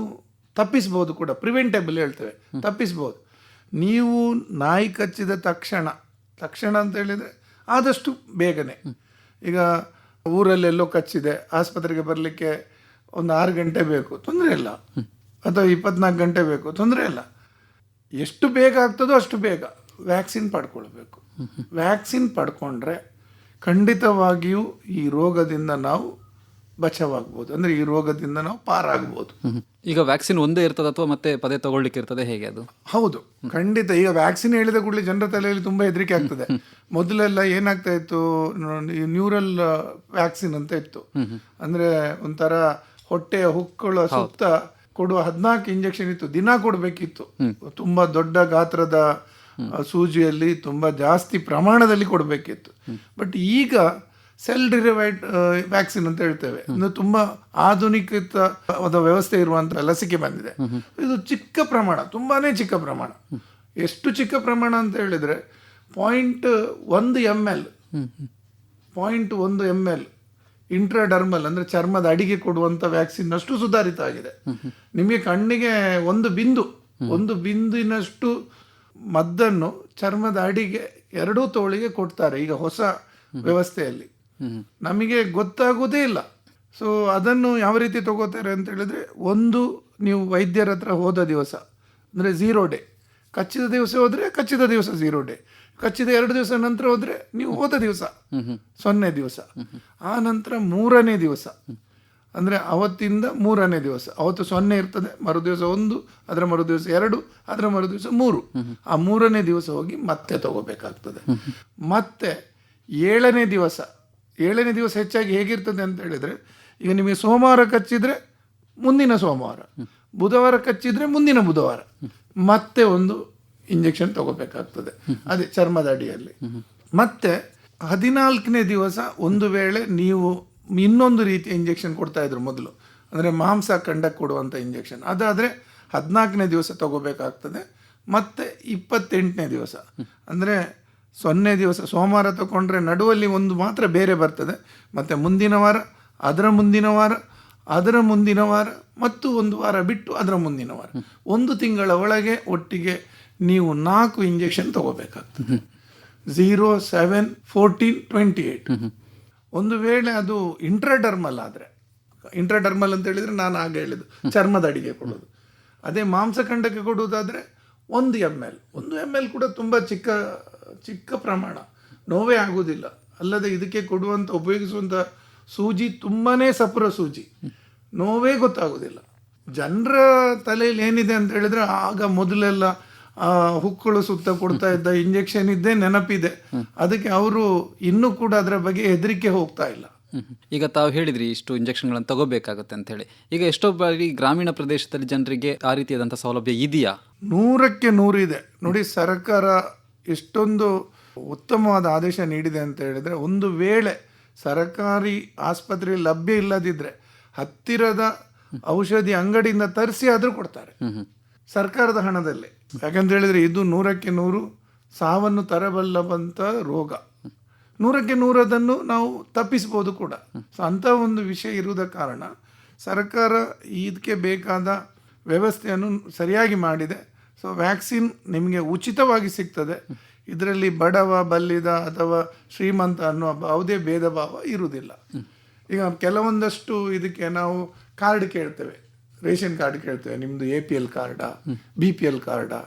ತಪ್ಪಿಸ್ಬೋದು ಕೂಡ ಪ್ರಿವೆಂಟೇಬಲ್ ಹೇಳ್ತೇವೆ ತಪ್ಪಿಸ್ಬೋದು. ನೀವು ನಾಯಿ ಕಚ್ಚಿದ ತಕ್ಷಣ ತಕ್ಷಣ ಅಂತ ಹೇಳಿದರೆ ಆದಷ್ಟು ಬೇಗನೆ. ಈಗ ಊರಲ್ಲೆಲ್ಲೋ ಕಚ್ಚಿದೆ, ಆಸ್ಪತ್ರೆಗೆ ಬರಲಿಕ್ಕೆ ಒಂದು ಆರು ಗಂಟೆ ಬೇಕು, ತೊಂದರೆ ಇಲ್ಲ. ಅಥವಾ ಇಪ್ಪತ್ನಾಲ್ಕು ಗಂಟೆ ಬೇಕು, ತೊಂದರೆ ಇಲ್ಲ. ಎಷ್ಟು ಬೇಗ ಆಗ್ತದೋ ಅಷ್ಟು ಬೇಗ ವ್ಯಾಕ್ಸಿನ್ ಪಡ್ಕೊಳ್ಬೇಕು. ವ್ಯಾಕ್ಸಿನ್ ಪಡ್ಕೊಂಡ್ರೆ ಖಂಡಿತವಾಗಿಯೂ ಈ ರೋಗದಿಂದ ನಾವು ಬಚಾವಾಗ್ಬೋದು. ಅಂದರೆ ಈ ರೋಗದಿಂದ ನಾವು ಪಾರಾಗ್ಬೋದು. ಈಗ ವ್ಯಾಕ್ಸಿನ್ ಒಂದೇ ಇರ್ತದೆ ಅಥವಾ ಮತ್ತೆ ಪದೇ ತಗೊಳ್ಳಿಕ್ಕೆ ಇರ್ತದೆ? ಹೇಗೆ ಅದು? ಹೌದು. ಖಂಡಿತ. ಈಗ ವ್ಯಾಕ್ಸಿನ್ ಹೇಳಿದ ಕೂಡಲೇ ಜನರ ತಲೆಯಲ್ಲಿ ತುಂಬಾ ಹೆದರಿಕೆ ಆಗ್ತದೆ. ಮೊದಲೆಲ್ಲ ಏನಾಗ್ತಾ ಇತ್ತು? ನ್ಯೂರಲ್ ವ್ಯಾಕ್ಸಿನ್ ಅಂತ ಇತ್ತು. ಅಂದ್ರೆ ಒಂಥರ ಹೊಟ್ಟೆಯ ಹುಕ್ಕಳ ಸುತ್ತ ಕೊಡುವ ಹದಿನಾಲ್ಕು ಇಂಜೆಕ್ಷನ್ ಇತ್ತು. ದಿನ ಕೊಡಬೇಕಿತ್ತು. ತುಂಬಾ ದೊಡ್ಡ ಗಾತ್ರದ ಸೂಜಿಯಲ್ಲಿ ತುಂಬಾ ಜಾಸ್ತಿ ಪ್ರಮಾಣದಲ್ಲಿ ಕೊಡಬೇಕಿತ್ತು. ಬಟ್ ಈಗ ಸೆಲ್ ಡಿರೈವೈಡ್ ವ್ಯಾಕ್ಸಿನ್ ಅಂತ ಹೇಳ್ತೇವೆ. ಇನ್ನು ತುಂಬಾ ಆಧುನಿಕವಾದ ವ್ಯವಸ್ಥೆ ಇರುವಂತಹ ಲಸಿಕೆ ಬಂದಿದೆ. ಇದು ಚಿಕ್ಕ ಪ್ರಮಾಣ, ತುಂಬಾನೇ ಚಿಕ್ಕ ಪ್ರಮಾಣ. ಎಷ್ಟು ಚಿಕ್ಕ ಪ್ರಮಾಣ ಅಂತ ಹೇಳಿದ್ರೆ, ಪಾಯಿಂಟ್ ಒಂದು ಎಂ ಎಲ್, ಪಾಯಿಂಟ್ ಒಂದು ಎಂ ಎಲ್ ಇಂಟ್ರಾಡರ್ಮಲ್, ಅಂದ್ರೆ ಚರ್ಮದ ಅಡಿಗೆ ಕೊಡುವಂತ ವ್ಯಾಕ್ಸಿನ್ ಅಷ್ಟು ಸುಧಾರಿತ ಆಗಿದೆ. ನಿಮಗೆ ಕಣ್ಣಿಗೆ ಒಂದು ಬಿಂದು, ಒಂದು ಬಿಂದಿನಷ್ಟು ಮದ್ದನ್ನು ಚರ್ಮದ ಅಡಿಗೆ ಎರಡೂ ತೋಳಿಗೆ ಕೊಡ್ತಾರೆ ಈಗ ಹೊಸ ವ್ಯವಸ್ಥೆಯಲ್ಲಿ. ನಮಗೆ ಗೊತ್ತಾಗೋದೇ ಇಲ್ಲ. ಸೊ ಅದನ್ನು ಯಾವ ರೀತಿ ತಗೋತಾರೆ ಅಂತ ಹೇಳಿದ್ರೆ, ಒಂದು, ನೀವು ವೈದ್ಯರ ಹತ್ರ ಹೋದ ದಿವಸ, ಅಂದರೆ ಝೀರೋ ಡೇ ಕಚ್ಚಿದ ದಿವಸ ಹೋದರೆ ಕಚ್ಚಿದ ದಿವಸ ಝೀರೋ ಡೇ ಕಚ್ಚಿದ ಎರಡು ದಿವಸ ನಂತರ ಹೋದರೆ ನೀವು ಹೋದ ದಿವಸ, ಸೊನ್ನೆ ದಿವಸ. ಆ ನಂತರ ಮೂರನೇ ದಿವಸ. ಅಂದ್ರೆ ಅವತ್ತಿಂದ ಮೂರನೇ ದಿವಸ. ಅವತ್ತು ಸೊನ್ನೆ ಇರ್ತದೆ ಮರು ದಿವಸ ಒಂದು, ಅದರ ಮರು ದಿವಸ ಎರಡು, ಅದರ ಮರು ದಿವಸ ಮೂರು. ಆ ಮೂರನೇ ದಿವಸ ಹೋಗಿ ಮತ್ತೆ ತಗೋಬೇಕಾಗ್ತದೆ. ಮತ್ತೆ ಏಳನೇ ದಿವಸ ಏಳನೇ ದಿವಸ ಹೆಚ್ಚಾಗಿ ಹೇಗಿರ್ತದೆ ಅಂತ ಹೇಳಿದರೆ, ಈಗ ನಿಮಗೆ ಸೋಮವಾರ ಕಚ್ಚಿದರೆ ಮುಂದಿನ ಸೋಮವಾರ, ಬುಧವಾರ ಕಚ್ಚಿದರೆ ಮುಂದಿನ ಬುಧವಾರ, ಮತ್ತೆ ಒಂದು ಇಂಜೆಕ್ಷನ್ ತಗೋಬೇಕಾಗ್ತದೆ. ಅದೇ ಚರ್ಮದ ಅಡಿಯಲ್ಲಿ. ಮತ್ತೆ ಹದಿನಾಲ್ಕನೇ ದಿವಸ ಒಂದು ವೇಳೆ ನೀವು ಇನ್ನೊಂದು ರೀತಿಯ ಇಂಜೆಕ್ಷನ್ ಕೊಡ್ತಾ ಇದ್ರು ಮೊದಲು, ಅಂದರೆ ಮಾಂಸ ಕಂಡಕ್ಕೆ ಕೊಡುವಂಥ ಇಂಜೆಕ್ಷನ್, ಅದಾದರೆ ಹದಿನಾಲ್ಕನೇ ದಿವಸ ತಗೋಬೇಕಾಗ್ತದೆ, ಮತ್ತೆ ಇಪ್ಪತ್ತೆಂಟನೇ ದಿವಸ, ಅಂದರೆ ಸೊನ್ನೆ ದಿವಸ ಸೋಮವಾರ ತಗೊಂಡ್ರೆ ನಡುವಲ್ಲಿ ಒಂದು ಮಾತ್ರ ಬೇರೆ ಬರ್ತದೆ. ಮತ್ತು ಮುಂದಿನ ವಾರ ಅದರ ಮುಂದಿನ ವಾರ ಅದರ ಮುಂದಿನ ವಾರ ಮತ್ತು ಒಂದು ವಾರ ಬಿಟ್ಟು ಅದರ ಮುಂದಿನ ವಾರ. ಒಂದು ತಿಂಗಳ ಒಳಗೆ ಒಟ್ಟಿಗೆ ನೀವು ನಾಲ್ಕು injection ತಗೋಬೇಕಾಗ್ತದೆ. Zero seven fourteen twenty eight ಒಂದು ವೇಳೆ ಅದು ಇಂಟ್ರಾಡರ್ಮಲ್ ಆದರೆ ಇಂಟ್ರಾಡರ್ಮಲ್ ಅಂತ ಹೇಳಿದರೆ ನಾನು ಆಗ ಹೇಳಿದ್ದು ಚರ್ಮದ ಅಡಿಗೆ ಕೊಡೋದು. ಅದೇ ಮಾಂಸಖಂಡಕ್ಕೆ ಕೊಡುವುದಾದರೆ ಒಂದು ಎಂ ಎಲ್ ಒಂದು ಎಂ ಎಲ್ ಕೂಡ ತುಂಬ ಚಿಕ್ಕ ಚಿಕ್ಕ ಪ್ರಮಾಣ. ನೋವೇ ಆಗುವುದಿಲ್ಲ. ಅಲ್ಲದೆ ಇದಕ್ಕೆ ಕೊಡುವಂಥ ಉಪಯೋಗಿಸುವಂಥ ಸೂಜಿ ತುಂಬಾ ಸಪುರ ಸೂಜಿ. ನೋವೇ ಗೊತ್ತಾಗೋದಿಲ್ಲ ಜನರ ತಲೆಯಲ್ಲಿ ಏನಿದೆ ಅಂತ ಹೇಳಿದ್ರೆ ಆಗ ಮೊದಲೆಲ್ಲ ಹುಕ್ಕಳು ಹುಕ್ಕುಳು ಸುತ್ತ ಕೊಡ್ತಾ ಇದ್ದ ಇಂಜೆಕ್ಷನ್ ಇದ್ದೇ ನೆನಪಿದೆ. ಅದಕ್ಕೆ ಅವರು ಇನ್ನೂ ಕೂಡ ಅದರ ಬಗ್ಗೆ ಹೆದರಿಕೆ ಹೋಗ್ತಾ ಇಲ್ಲ. ಈಗ ತಾವು ಹೇಳಿದ್ರಿ ಇಷ್ಟು ಇಂಜೆಕ್ಷನ್ಗಳನ್ನು ತಗೋಬೇಕಾಗುತ್ತೆ ಅಂತ ಹೇಳಿ. ಈಗ ಎಷ್ಟೋ ಬಾರಿ ಗ್ರಾಮೀಣ ಪ್ರದೇಶದಲ್ಲಿ ಜನರಿಗೆ ಆ ರೀತಿಯಾದಂಥ ಸೌಲಭ್ಯ ಇದೆಯಾ? ನೂರಕ್ಕೆ ನೂರು ಇದೆ. ನೋಡಿ ಸರ್ಕಾರ ಎಷ್ಟೊಂದು ಉತ್ತಮವಾದ ಆದೇಶ ನೀಡಿದೆ ಅಂತ ಹೇಳಿದರೆ ಒಂದು ವೇಳೆ ಸರಕಾರಿ ಆಸ್ಪತ್ರೆ ಲಭ್ಯ ಇಲ್ಲದಿದ್ದರೆ ಹತ್ತಿರದ ಔಷಧಿ ಅಂಗಡಿಯಿಂದ ತರಿಸಿ ಆದರೂ ಕೊಡ್ತಾರೆ. ಸರ್ಕಾರದ ಹಣದಲ್ಲಿ. ಯಾಕಂತ ಹೇಳಿದರೆ ಇದು ನೂರಕ್ಕೆ ನೂರು ಸಾವನ್ನು ತರಬಲ್ಲವಂಥ ರೋಗ. ನೂರಕ್ಕೆ ನೂರದನ್ನು ನಾವು ತಪ್ಪಿಸ್ಬೋದು ಕೂಡ. ಸೊ ಅಂಥ ಒಂದು ವಿಷಯ ಇರುವುದ ಕಾರಣ ಸರ್ಕಾರ ಇದಕ್ಕೆ ಬೇಕಾದ ವ್ಯವಸ್ಥೆಯನ್ನು ಸರಿಯಾಗಿ ಮಾಡಿದೆ. ಸೊ ವ್ಯಾಕ್ಸಿನ್ ನಿಮಗೆ ಉಚಿತವಾಗಿ ಸಿಗ್ತದೆ. ಇದರಲ್ಲಿ ಬಡವ, ಬಲ್ಲಿದ ಅಥವಾ ಶ್ರೀಮಂತ ಅನ್ನುವ ಯಾವುದೇ ಭೇದ ಭಾವ ಇರುವುದಿಲ್ಲ. ಈಗ ಕೆಲವೊಂದಷ್ಟು ಇದಕ್ಕೆ ನಾವು ಕಾರ್ಡ್ ಕೇಳ್ತೇವೆ. ರೇಷನ್ ಕಾರ್ಡ್ ಕೇಳ್ತೇವೆ. ನಿಮ್ಮದು ಎ ಪಿ ಎಲ್ ಕಾರ್ಡಾ ಬಿ ಪಿ ಎಲ್ ಕಾರ್ಡಾ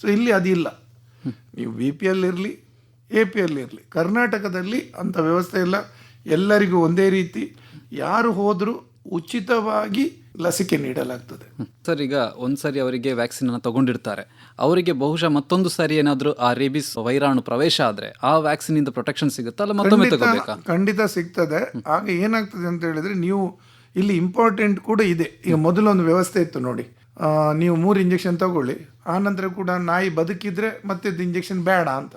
ಸೊ ಇಲ್ಲಿ ಅದಿಲ್ಲ. ನೀವು ಬಿ ಪಿ ಎಲ್ ಇರಲಿ ಎ ಪಿ ಎಲ್ ಇರಲಿ. ಕರ್ನಾಟಕದಲ್ಲಿ ಅಂಥ ವ್ಯವಸ್ಥೆ ಇಲ್ಲ. ಎಲ್ಲರಿಗೂ ಒಂದೇ ರೀತಿ. ಯಾರು ಹೋದರೂ ಉಚಿತವಾಗಿ ಲಸಿಕೆ ನೀಡಲಾಗ್ತದೆ. ಸರ್ ಈಗ ಒಂದ್ಸರಿ ಅವರಿಗೆ ವ್ಯಾಕ್ಸಿನ್ ಅನ್ನು ತಗೊಂಡಿರ್ತಾರೆ. ಅವರಿಗೆ ಬಹುಶಃ ಮತ್ತೊಂದು ಸಾರಿ ಏನಾದರೂ ಆ ರೇಬಿಸ್ ವೈರಾಣು ಪ್ರವೇಶ ಆದ್ರೆ ಆ ವ್ಯಾಕ್ಸಿನ್ ಇಂದ ಪ್ರೊಟೆಕ್ಷನ್ ಸಿಗುತ್ತಾ ಅಲ್ಲ ಮತ್ತೊಮ್ಮೆ ಖಂಡಿತ ತಗೋಬೇಕಾ? ಖಂಡಿತ ಸಿಗ್ತದೆ. ಆಗ ಏನಾಗ್ತದೆ ಅಂತ ಹೇಳಿದ್ರೆ ನೀವು ಇಲ್ಲಿ ಇಂಪಾರ್ಟೆಂಟ್ ಕೂಡ ಇದೆ. ಈಗ ಮೊದಲೊಂದು ವ್ಯವಸ್ಥೆ ಇತ್ತು ನೋಡಿ. ನೀವು ಮೂರು ಇಂಜೆಕ್ಷನ್ ತಗೊಳ್ಳಿ. ಆ ನಂತರ ಕೂಡ ನಾಯಿ ಬದುಕಿದ್ರೆ ಮತ್ತೆ ಇಂಜೆಕ್ಷನ್ ಬೇಡ ಅಂತ.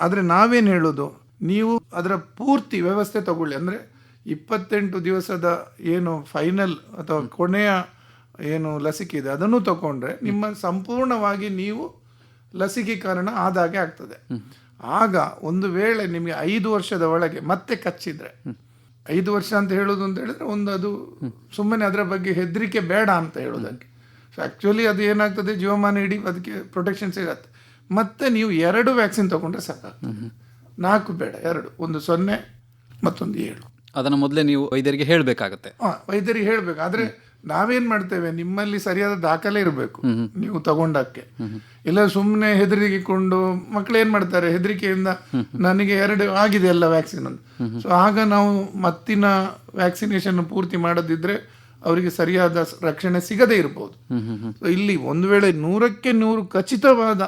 ಆದ್ರೆ ನಾವೇನು ಹೇಳೋದು? ನೀವು ಅದರ ಪೂರ್ತಿ ವ್ಯವಸ್ಥೆ ತಗೊಳ್ಳಿ. ಅಂದ್ರೆ ಇಪ್ಪತ್ತೆಂಟು ದಿವಸದ ಏನು ಫೈನಲ್ ಅಥವಾ ಕೊನೆಯ ಏನು ಲಸಿಕೆ ಇದೆ ಅದನ್ನು ತಗೊಂಡ್ರೆ ನಿಮ್ಮ ಸಂಪೂರ್ಣವಾಗಿ ನೀವು ಲಸಿಕೀಕರಣ ಆದಾಗೆ ಆಗ್ತದೆ. ಆಗ ಒಂದು ವೇಳೆ ನಿಮಗೆ ಐದು ವರ್ಷದ ಒಳಗೆ ಮತ್ತೆ ಕಚ್ಚಿದ್ರೆ ಐದು ವರ್ಷ ಅಂತ ಹೇಳೋದು ಅಂತ ಹೇಳಿದ್ರೆ ಒಂದು ಅದು ಸುಮ್ಮನೆ ಅದರ ಬಗ್ಗೆ ಹೆದರಿಕೆ ಬೇಡ ಅಂತ ಹೇಳೋದಕ್ಕೆ ಸೊ ಆ್ಯಕ್ಚುಲಿ ಅದು ಏನಾಗ್ತದೆ ಜೀವಮಾನ ಇಡೀ ಅದಕ್ಕೆ ಪ್ರೊಟೆಕ್ಷನ್ ಸಿಗತ್ತೆ. ಮತ್ತೆ ನೀವು ಎರಡು ವ್ಯಾಕ್ಸಿನ್ ತಗೊಂಡ್ರೆ ಸಾಕಾಗ್ತದೆ. ನಾಲ್ಕು ಬೇಡ ಎರಡು ಒಂದು ಸೊನ್ನೆ ಮತ್ತೊಂದು ಏಳು. ಅದನ್ನ ಮೊದಲೇ ನೀವು ವೈದ್ಯರಿಗೆ ಹೇಳಬೇಕಾಗತ್ತೆ. ವೈದ್ಯರಿಗೆ ಹೇಳಬೇಕು. ಆದ್ರೆ ನಾವೇನ್ ಮಾಡ್ತೇವೆ? ನಿಮ್ಮಲ್ಲಿ ಸರಿಯಾದ ದಾಖಲೆ ಇರಬೇಕು ನೀವು ತಗೊಂಡಕ್ಕೆ. ಇಲ್ಲ ಸುಮ್ಮನೆ ಹೆದರಿಕೊಂಡು ಮಕ್ಳು ಏನ್ ಮಾಡ್ತಾರೆ? ಹೆದರಿಕೆಯಿಂದ ನನಗೆ ಎರಡು ಆಗಿದೆ ಎಲ್ಲ ವ್ಯಾಕ್ಸಿನ್ ಅಂತ ಸೊ ಆಗ ನಾವು ಮತ್ತಿನ ವ್ಯಾಕ್ಸಿನೇಷನ್ ಪೂರ್ತಿ ಮಾಡದಿದ್ರೆ ಅವರಿಗೆ ಸರಿಯಾದ ರಕ್ಷಣೆ ಸಿಗದೇ ಇರಬಹುದು ಸೊ ಇಲ್ಲಿ ಒಂದು ವೇಳೆ ನೂರಕ್ಕೆ ನೂರು ಖಚಿತವಾದ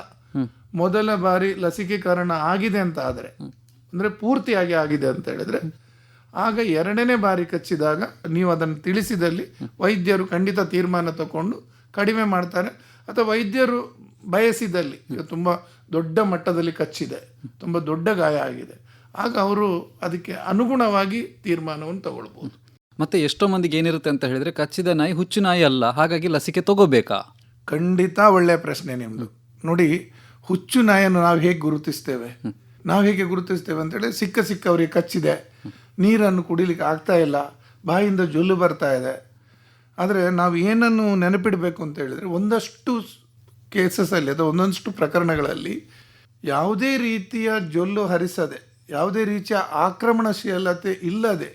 ಮೊದಲ ಬಾರಿ ಲಸಿಕೆ ಕಾರಣ ಆಗಿದೆ ಅಂತ ಆದ್ರೆ ಅಂದ್ರೆ ಪೂರ್ತಿಯಾಗಿ ಆಗಿದೆ ಅಂತ ಹೇಳಿದ್ರೆ ಆಗ ಎರಡನೇ ಬಾರಿ ಕಚ್ಚಿದಾಗ ನೀವು ಅದನ್ನು ತಿಳಿಸಿದಲ್ಲಿ ವೈದ್ಯರು ಖಂಡಿತ ತೀರ್ಮಾನ ತಗೊಂಡು ಕಡಿಮೆ ಮಾಡ್ತಾರೆ. ಅಥವಾ ವೈದ್ಯರು ಬಯಸಿದಲ್ಲಿ ಈಗ ತುಂಬ ದೊಡ್ಡ ಮಟ್ಟದಲ್ಲಿ ಕಚ್ಚಿದೆ ತುಂಬ ದೊಡ್ಡ ಗಾಯ ಆಗಿದೆ ಆಗ ಅವರು ಅದಕ್ಕೆ ಅನುಗುಣವಾಗಿ ತೀರ್ಮಾನವನ್ನು ತಗೊಳ್ಬೋದು. ಮತ್ತೆ ಎಷ್ಟೋ ಮಂದಿಗೆ ಏನಿರುತ್ತೆ ಅಂತ ಹೇಳಿದ್ರೆ ಕಚ್ಚಿದ ನಾಯಿ ಹುಚ್ಚು ನಾಯಿ ಅಲ್ಲ ಹಾಗಾಗಿ ಲಸಿಕೆ ತಗೋಬೇಕಾ? ಖಂಡಿತ ಒಳ್ಳೆಯ ಪ್ರಶ್ನೆ ನಿಮ್ಮದು ನೋಡಿ ಹುಚ್ಚು ನಾಯಿಯನ್ನು ನಾವು ಹೇಗೆ ಗುರುತಿಸ್ತೇವೆ? ನಾವು ಹೇಗೆ ಗುರುತಿಸ್ತೇವೆ ಅಂತೇಳಿ ಸಿಕ್ಕ ಸಿಕ್ಕವರಿಗೆ ಕಚ್ಚಿದೆ. ನೀರನ್ನು ಕುಡಿಲಿಕ್ಕೆ ಆಗ್ತಾ ಇಲ್ಲ. ಬಾಯಿಂದ ಜೊಲ್ಲು ಬರ್ತಾ ಇದೆ. ಆದರೆ ನಾವು ಏನನ್ನು ನೆನಪಿಡಬೇಕು ಅಂತ ಹೇಳಿದರೆ ಒಂದಷ್ಟು ಕೇಸಸ್ಸಲ್ಲಿ ಅಥವಾ ಒಂದೊಂದಷ್ಟು ಪ್ರಕರಣಗಳಲ್ಲಿ ಯಾವುದೇ ರೀತಿಯ ಜೊಲ್ಲು ಹರಿಸದೆ, ಯಾವುದೇ ರೀತಿಯ ಆಕ್ರಮಣಶೀಲತೆ ಇಲ್ಲದೆ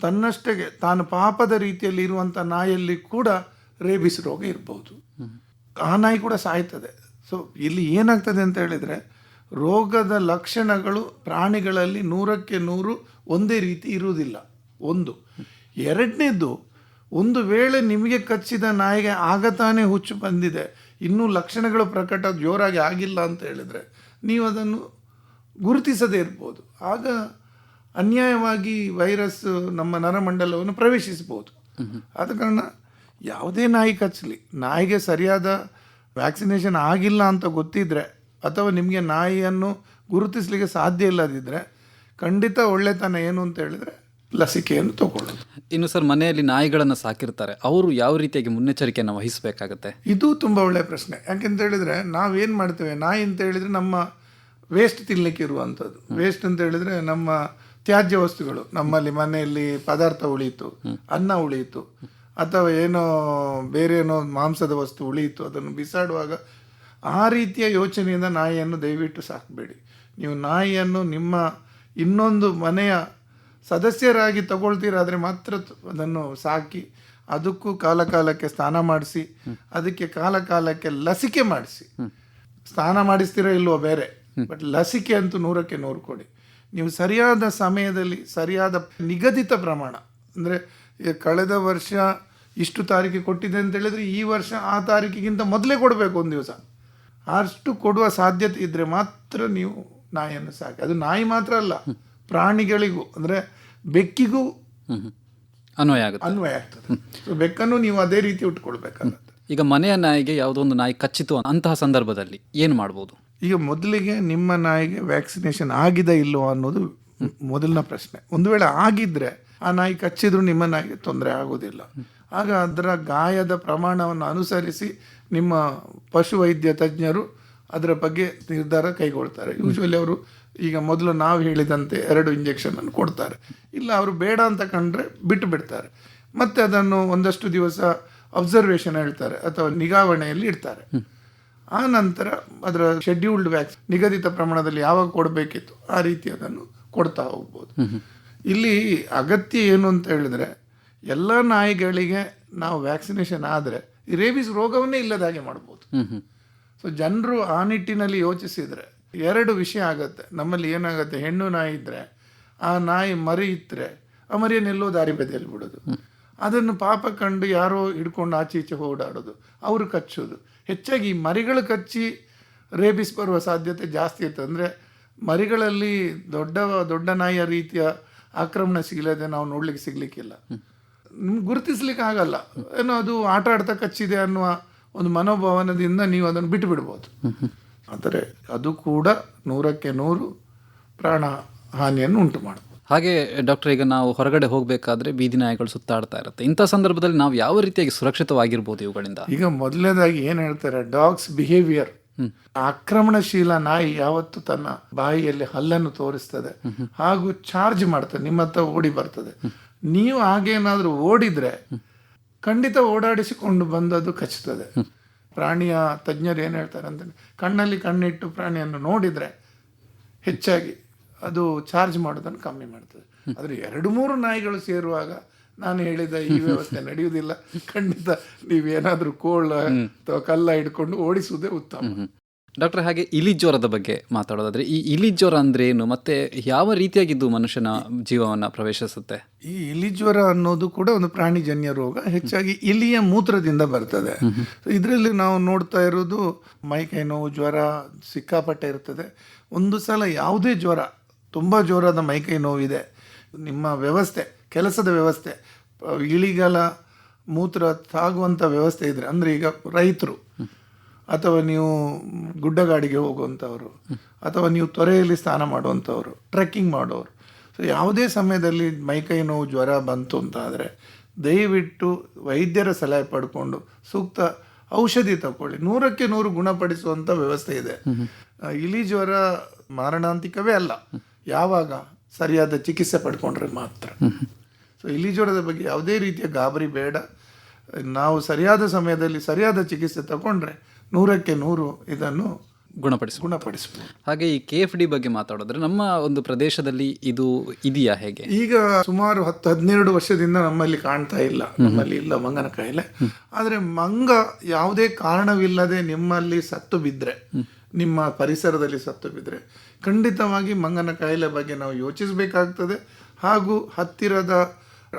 ತನ್ನಷ್ಟಕ್ಕೆ ತಾನು ಪಾಪದ ರೀತಿಯಲ್ಲಿ ಇರುವಂಥ ನಾಯಲ್ಲಿ ಕೂಡ ರೇಬಿಸ್ ರೋಗ ಇರ್ಬೋದು. ಆ ನಾಯಿ ಕೂಡ ಸಾಯ್ತದೆ. ಸೊ ಇಲ್ಲಿ ಏನಾಗ್ತದೆ ಅಂತ ಹೇಳಿದರೆ ರೋಗದ ಲಕ್ಷಣಗಳು ಪ್ರಾಣಿಗಳಲ್ಲಿ ನೂರಕ್ಕೆ ನೂರು ಒಂದೇ ರೀತಿ ಇರುವುದಿಲ್ಲ. ಒಂದು. ಎರಡನೇದು, ಒಂದು ವೇಳೆ ನಿಮಗೆ ಕಚ್ಚಿದ ನಾಯಿಗೆ ಆಗ ತಾನೇ ಹುಚ್ಚು ಬಂದಿದೆ, ಇನ್ನೂ ಲಕ್ಷಣಗಳು ಪ್ರಕಟ ಜೋರಾಗಿ ಆಗಿಲ್ಲ ಅಂತ ಹೇಳಿದರೆ ನೀವು ಅದನ್ನು ಗುರುತಿಸದೇ ಇರ್ಬೋದು. ಆಗ ಅನ್ಯಾಯವಾಗಿ ವೈರಸ್ ನಮ್ಮ ನರಮಂಡಲವನ್ನು ಪ್ರವೇಶಿಸಬಹುದು. ಆದ ಕಾರಣ ಯಾವುದೇ ನಾಯಿ ಕಚ್ಚಲಿ, ನಾಯಿಗೆ ಸರಿಯಾದ ವ್ಯಾಕ್ಸಿನೇಷನ್ ಆಗಿಲ್ಲ ಅಂತ ಗೊತ್ತಿದ್ರೆ ಅಥವಾ ನಿಮಗೆ ನಾಯಿಯನ್ನು ಗುರುತಿಸಲಿಕ್ಕೆ ಸಾಧ್ಯ ಇಲ್ಲದಿದ್ದರೆ ಖಂಡಿತ ಒಳ್ಳೆತನ ಏನು ಅಂತ ಹೇಳಿದರೆ ಲಸಿಕೆಯನ್ನು ತಗೊಳ್ಳೋದು. ಇನ್ನು ಸರ್ ಮನೆಯಲ್ಲಿ ನಾಯಿಗಳನ್ನು ಸಾಕಿರ್ತಾರೆ. ಅವರು ಯಾವ ರೀತಿಯಾಗಿ ಮುನ್ನೆಚ್ಚರಿಕೆಯನ್ನು ವಹಿಸಬೇಕಾಗುತ್ತೆ? ಇದು ತುಂಬ ಒಳ್ಳೆಯ ಪ್ರಶ್ನೆ. ಯಾಕೆಂತ ಹೇಳಿದರೆ ನಾವೇನು ಮಾಡ್ತೇವೆ? ನಾಯಿ ಅಂತ ಹೇಳಿದರೆ ನಮ್ಮ ವೇಸ್ಟ್ ತಿನ್ನಲಿಕ್ಕೆ ಇರುವಂಥದ್ದು ವೇಸ್ಟ್ ಅಂತ ಹೇಳಿದರೆ ನಮ್ಮ ತ್ಯಾಜ್ಯ ವಸ್ತುಗಳು. ನಮ್ಮಲ್ಲಿ ಮನೆಯಲ್ಲಿ ಪದಾರ್ಥ ಉಳಿಯಿತು ಅನ್ನ ಉಳಿಯಿತು ಅಥವಾ ಏನೋ ಬೇರೆ ಏನೋ ಮಾಂಸದ ವಸ್ತು ಉಳಿಯಿತು ಅದನ್ನು ಬಿಸಾಡುವಾಗ ಆ ರೀತಿಯ ಯೋಚನೆಯಿಂದ ನಾಯಿಯನ್ನು ದಯವಿಟ್ಟು ಸಾಕಬೇಡಿ. ನೀವು ನಾಯಿಯನ್ನು ನಿಮ್ಮ ಇನ್ನೊಂದು ಮನೆಯ ಸದಸ್ಯರಾಗಿ ತಗೊಳ್ತೀರಾದರೆ ಮಾತ್ರ ಅದನ್ನು ಸಾಕಿ ಅದಕ್ಕೂ ಕಾಲ ಕಾಲಕ್ಕೆ ಸ್ನಾನ ಮಾಡಿಸಿ ಅದಕ್ಕೆ ಕಾಲ ಕಾಲಕ್ಕೆ ಲಸಿಕೆ ಮಾಡಿಸಿ. ಸ್ನಾನ ಮಾಡಿಸ್ತೀರೋ ಇಲ್ವೋ ಬೇರೆ ಬಟ್ ಲಸಿಕೆ ಅಂತೂ ನೂರಕ್ಕೆ ನೂರು ಕೊಡಿ. ನೀವು ಸರಿಯಾದ ಸಮಯದಲ್ಲಿ ಸರಿಯಾದ ನಿಗದಿತ ಪ್ರಮಾಣ ಅಂದರೆ ಕಳೆದ ವರ್ಷ ಇಷ್ಟು ತಾರೀಕಿಗೆ ಕೊಟ್ಟಿದೆ ಅಂತ ಹೇಳಿದ್ರೆ ಈ ವರ್ಷ ಆ ತಾರೀಕಿಗಿಂತ ಮೊದಲೇ ಕೊಡಬೇಕು ಒಂದು ದಿವಸ. ಅಷ್ಟು ಕೊಡುವ ಸಾಧ್ಯತೆ ಇದ್ದರೆ ಮಾತ್ರ ನೀವು ನಾಯಿಯನ್ನು ಸಾಕಿ. ಅದು ನಾಯಿ ಮಾತ್ರ ಅಲ್ಲ ಪ್ರಾಣಿಗಳಿಗೂ ಅಂದರೆ ಬೆಕ್ಕಿಗೂ. ಅನ್ವಯ ಆಗುತ್ತೆ. ಅನ್ವಯ ಆಗ್ತದೆ. ಸೊ ಬೆಕ್ಕನ್ನು ನೀವು ಅದೇ ರೀತಿ ಉಟ್ಕೊಳ್ಬೇಕಾಗತ್ತೆ. ಈಗ ಮನೆಯ ನಾಯಿಗೆ ಯಾವುದೋ ಒಂದು ನಾಯಿ ಕಚ್ಚಿತು ಅಂತಹ ಸಂದರ್ಭದಲ್ಲಿ ಏನು ಮಾಡ್ಬೋದು? ಈಗ ಮೊದಲಿಗೆ ನಿಮ್ಮ ನಾಯಿಗೆ ವ್ಯಾಕ್ಸಿನೇಷನ್ ಆಗಿದೆ ಇಲ್ಲೋ ಅನ್ನೋದು ಮೊದಲನ ಪ್ರಶ್ನೆ. ಒಂದು ವೇಳೆ ಆಗಿದ್ರೆ ಆ ನಾಯಿ ಕಚ್ಚಿದ್ರು ನಿಮ್ಮ ನಾಯಿಗೆ ತೊಂದರೆ ಆಗೋದಿಲ್ಲ. ಆಗ ಅದರ ಗಾಯದ ಪ್ರಮಾಣವನ್ನು ಅನುಸರಿಸಿ ನಿಮ್ಮ ಪಶುವೈದ್ಯ ತಜ್ಞರು ಅದರ ಬಗ್ಗೆ ನಿರ್ಧಾರ ಕೈಗೊಳ್ತಾರೆ. ಯೂಶ್ವಲಿ ಅವರು ಈಗ ಮೊದಲು ನಾವು ಹೇಳಿದಂತೆ ಎರಡು ಇಂಜೆಕ್ಷನ್ ಅನ್ನು ಕೊಡ್ತಾರೆ. ಇಲ್ಲ ಅವರು ಬೇಡ ಅಂತ ಕಂಡ್ರೆ ಬಿಟ್ಟು ಬಿಡ್ತಾರೆ. ಮತ್ತೆ ಅದನ್ನು ಒಂದಷ್ಟು ದಿವಸ ಅಬ್ಸರ್ವೇಷನ್ ಹೇಳ್ತಾರೆ ಅಥವಾ ನಿಗಾವಣೆಯಲ್ಲಿ ಇಡ್ತಾರೆ. ಆ ನಂತರ ಅದರ ಶೆಡ್ಯೂಲ್ಡ್ ವ್ಯಾಕ್ಸ್ ನಿಗದಿತ ಪ್ರಮಾಣದಲ್ಲಿ ಯಾವಾಗ ಕೊಡಬೇಕಿತ್ತು ಆ ರೀತಿ ಅದನ್ನು ಕೊಡ್ತಾ ಹೋಗ್ಬೋದು. ಇಲ್ಲಿ ಅಗತ್ಯ ಏನು ಅಂತ ಹೇಳಿದ್ರೆ ಎಲ್ಲ ನಾಯಿಗಳಿಗೆ ನಾವು ವ್ಯಾಕ್ಸಿನೇಷನ್ ಆದರೆ ಈ ರೇಬಿಸ್ ರೋಗವನ್ನೇ ಇಲ್ಲದ ಹಾಗೆ ಮಾಡ್ಬೋದು. ಸೊ ಜನರು ಆ ನಿಟ್ಟಿನಲ್ಲಿ ಯೋಚಿಸಿದರೆ ಎರಡು ವಿಷಯ ಆಗುತ್ತೆ. ನಮ್ಮಲ್ಲಿ ಏನಾಗುತ್ತೆ? ಹೆಣ್ಣು ನಾಯಿ ಇದ್ದರೆ ಆ ನಾಯಿ ಮರಿ ಇದ್ದರೆ ಆ ಮರಿಯನ್ನೆಲ್ಲೋ ದಾರಿ ಬದಿಯಲ್ಲಿ ಬಿಡೋದು. ಅದನ್ನು ಪಾಪ ಕಂಡು ಯಾರೋ ಹಿಡ್ಕೊಂಡು ಆಚೆ ಈಚೆ ಓಡಾಡೋದು ಅವರು ಕಚ್ಚೋದು. ಹೆಚ್ಚಾಗಿ ಈ ಮರಿಗಳು ಕಚ್ಚಿ ರೇಬಿಸ್ ಬರುವ ಸಾಧ್ಯತೆ ಜಾಸ್ತಿ ಇತ್ತು. ಅಂದರೆ ಮರಿಗಳಲ್ಲಿ ದೊಡ್ಡ ದೊಡ್ಡ ನಾಯಿಯ ರೀತಿಯ ಆಕ್ರಮಣಶೀಲತೆ ನಾವು ನೋಡ್ಲಿಕ್ಕೆ ಸಿಗ್ಲಿಕ್ಕಿಲ್ಲ. ಗುರುತಿಸ್ಲಿಕ್ಕೆ ಆಗಲ್ಲ ಏನೋ ಅದು ಆಟ ಆಡ್ತಾ ಕಚ್ಚಿದೆ ಅನ್ನುವ ಒಂದು ಮನೋಭಾವನದಿಂದ ನೀವು ಅದನ್ನು ಬಿಟ್ಟು ಬಿಡ್ಬೋದು ಆದರೆ ಅದು ಕೂಡ ನೂರಕ್ಕೆ ನೂರು ಪ್ರಾಣ ಹಾನಿಯನ್ನು ಉಂಟು ಮಾಡ ಹಾಗೆ ಡಾಕ್ಟರ್ ಈಗ ನಾವು ಹೊರಗಡೆ ಹೋಗಬೇಕಾದ್ರೆ ಬೀದಿ ನಾಯಿಗಳು ಸುತ್ತಾಡ್ತಾ ಇರುತ್ತೆ. ಇಂಥ ಸಂದರ್ಭದಲ್ಲಿ ನಾವು ಯಾವ ರೀತಿಯಾಗಿ ಸುರಕ್ಷಿತವಾಗಿರ್ಬೋದು ಇವುಗಳಿಂದ? ಈಗ ಮೊದಲನೇದಾಗಿ ಏನು ಹೇಳ್ತಾರೆ ಡಾಗ್ಸ್ ಬಿಹೇವಿಯರ್. ಆಕ್ರಮಣಶೀಲ ನಾಯಿ ಯಾವತ್ತು ತನ್ನ ಬಾಯಿಯಲ್ಲಿ ಹಲ್ಲನ್ನು ತೋರಿಸ್ತದೆ. ಹಾಗೂ ಚಾರ್ಜ್ ಮಾಡ್ತದೆ ನಿಮ್ಮ ಹತ್ರ ಓಡಿ ಬರ್ತದೆ. ನೀವು ಹಾಗೇನಾದರೂ ಓಡಿದ್ರೆ ಖಂಡಿತ ಓಡಾಡಿಸಿಕೊಂಡು ಬಂದದ್ದು ಕಚ್ಚುತ್ತದೆ ಪ್ರಾಣಿಯ ತಜ್ಞರು ಏನು ಹೇಳ್ತಾರೆ ಅಂತ ಕಣ್ಣಲ್ಲಿ ಕಣ್ಣಿಟ್ಟು ಪ್ರಾಣಿಯನ್ನು ನೋಡಿದ್ರೆ ಹೆಚ್ಚಾಗಿ ಅದು ಚಾರ್ಜ್ ಮಾಡೋದನ್ನು ಕಮ್ಮಿ ಮಾಡ್ತದೆ. ಆದರೆ ಎರಡು ಮೂರು ನಾಯಿಗಳು ಸೇರುವಾಗ ನಾನು ಹೇಳಿದ ಈ ವ್ಯವಸ್ಥೆ ನಡೆಯುವುದಿಲ್ಲ. ಖಂಡಿತ ನೀವೇನಾದರೂ ಕೋಳ ಅಥವಾ ಕಲ್ಲ ಹಿಡ್ಕೊಂಡು ಓಡಿಸುವುದೇ ಉತ್ತಮ. ಡಾಕ್ಟರ್ ಹಾಗೆ ಇಲಿ ಜ್ವರದ ಬಗ್ಗೆ ಮಾತಾಡೋದಾದ್ರೆ ಈ ಇಲಿ ಜ್ವರ ಅಂದ್ರೆ ಏನು? ಮತ್ತೆ ಯಾವ ರೀತಿಯಾಗಿದ್ದು ಮನುಷ್ಯನ ಜೀವವನ್ನ ಪ್ರವೇಶಿಸುತ್ತೆ? ಈ ಇಲಿ ಜ್ವರ ಅನ್ನೋದು ಕೂಡ ಒಂದು ಪ್ರಾಣಿಜನ್ಯ ರೋಗ. ಹೆಚ್ಚಾಗಿ ಇಲಿಯ ಮೂತ್ರದಿಂದ ಬರ್ತದೆ. ಇದರಲ್ಲಿ ನಾವು ನೋಡ್ತಾ ಇರೋದು ಮೈಕೈ ನೋವು ಜ್ವರ ಸಿಕ್ಕಾಪಟ್ಟೆ ಇರ್ತದೆ. ಒಂದು ಸಲ ಯಾವುದೇ ಜ್ವರ ತುಂಬ ಜೋರಾದ ಮೈಕೈ ನೋವಿದೆ ನಿಮ್ಮ ವ್ಯವಸ್ಥೆ ಕೆಲಸದ ವ್ಯವಸ್ಥೆ ಇಳಿಗಾಲ ಇಲಿಗಳ ಮೂತ್ರ ತಾಗುವಂಥ ವ್ಯವಸ್ಥೆ ಇದ್ರೆ ಅಂದರೆ ಈಗ ರೈತರು ಅಥವಾ ನೀವು ಗುಡ್ಡಗಾಡಿಗೆ ಹೋಗುವಂಥವ್ರು, ಅಥವಾ ನೀವು ತೊರೆಯಲ್ಲಿ ಸ್ನಾನ ಮಾಡುವಂಥವ್ರು ಟ್ರೆಕ್ಕಿಂಗ್ ಮಾಡೋರು. ಸೊ ಯಾವುದೇ ಸಮಯದಲ್ಲಿ ಮೈಕೈ ನೋವು, ಜ್ವರ ಬಂತು ಅಂತ ಆದರೆ ದಯವಿಟ್ಟು ವೈದ್ಯರ ಸಲಹೆ ಪಡ್ಕೊಂಡು ಸೂಕ್ತ ಔಷಧಿ ತಗೊಳ್ಳಿ ನೂರಕ್ಕೆ ನೂರು ಗುಣಪಡಿಸುವಂಥ ವ್ಯವಸ್ಥೆ ಇದೆ. ಇಲಿ ಜ್ವರ ಮಾರಣಾಂತಿಕವೇ ಅಲ್ಲ. ಯಾವಾಗ? ಸರಿಯಾದ ಚಿಕಿತ್ಸೆ ಪಡ್ಕೊಂಡ್ರೆ ಮಾತ್ರ. ಸೊ ಇಲಿ ಜ್ವರದ ಬಗ್ಗೆ ಯಾವುದೇ ರೀತಿಯ ಗಾಬರಿ ಬೇಡ. ನಾವು ಸರಿಯಾದ ಸಮಯದಲ್ಲಿ ಸರಿಯಾದ ಚಿಕಿತ್ಸೆ ತಗೊಂಡ್ರೆ ನೂರಕ್ಕೆ ನೂರು ಇದನ್ನು ಗುಣಪಡಿಸಿ ಗುಣಪಡಿಸಬಹುದು. ಹಾಗೆ ಈ ಕೆ ಎಫ್ ಡಿ ಬಗ್ಗೆ ಮಾತಾಡೋದ್ರೆ ನಮ್ಮ ಒಂದು ಪ್ರದೇಶದಲ್ಲಿ ಇದು ಇದೆಯಾ ಹೇಗೆ? ಈಗ ಸುಮಾರು ಹತ್ತು ಹದಿನೆರಡು ವರ್ಷದಿಂದ ನಮ್ಮಲ್ಲಿ ಕಾಣ್ತಾ ಇಲ್ಲ ನಮ್ಮಲ್ಲಿ ಇಲ್ಲ ಮಂಗನ ಕಾಯಿಲೆ. ಆದರೆ ಮಂಗ ಯಾವುದೇ ಕಾರಣವಿಲ್ಲದೆ ನಿಮ್ಮಲ್ಲಿ ಸತ್ತು ಬಿದ್ದರೆ ನಿಮ್ಮ ಪರಿಸರದಲ್ಲಿ ಸತ್ತು ಬಿದ್ದರೆ ಖಂಡಿತವಾಗಿ ಮಂಗನ ಕಾಯಿಲೆ ಬಗ್ಗೆ ನಾವು ಯೋಚಿಸಬೇಕಾಗ್ತದೆ. ಹಾಗೂ ಹತ್ತಿರದ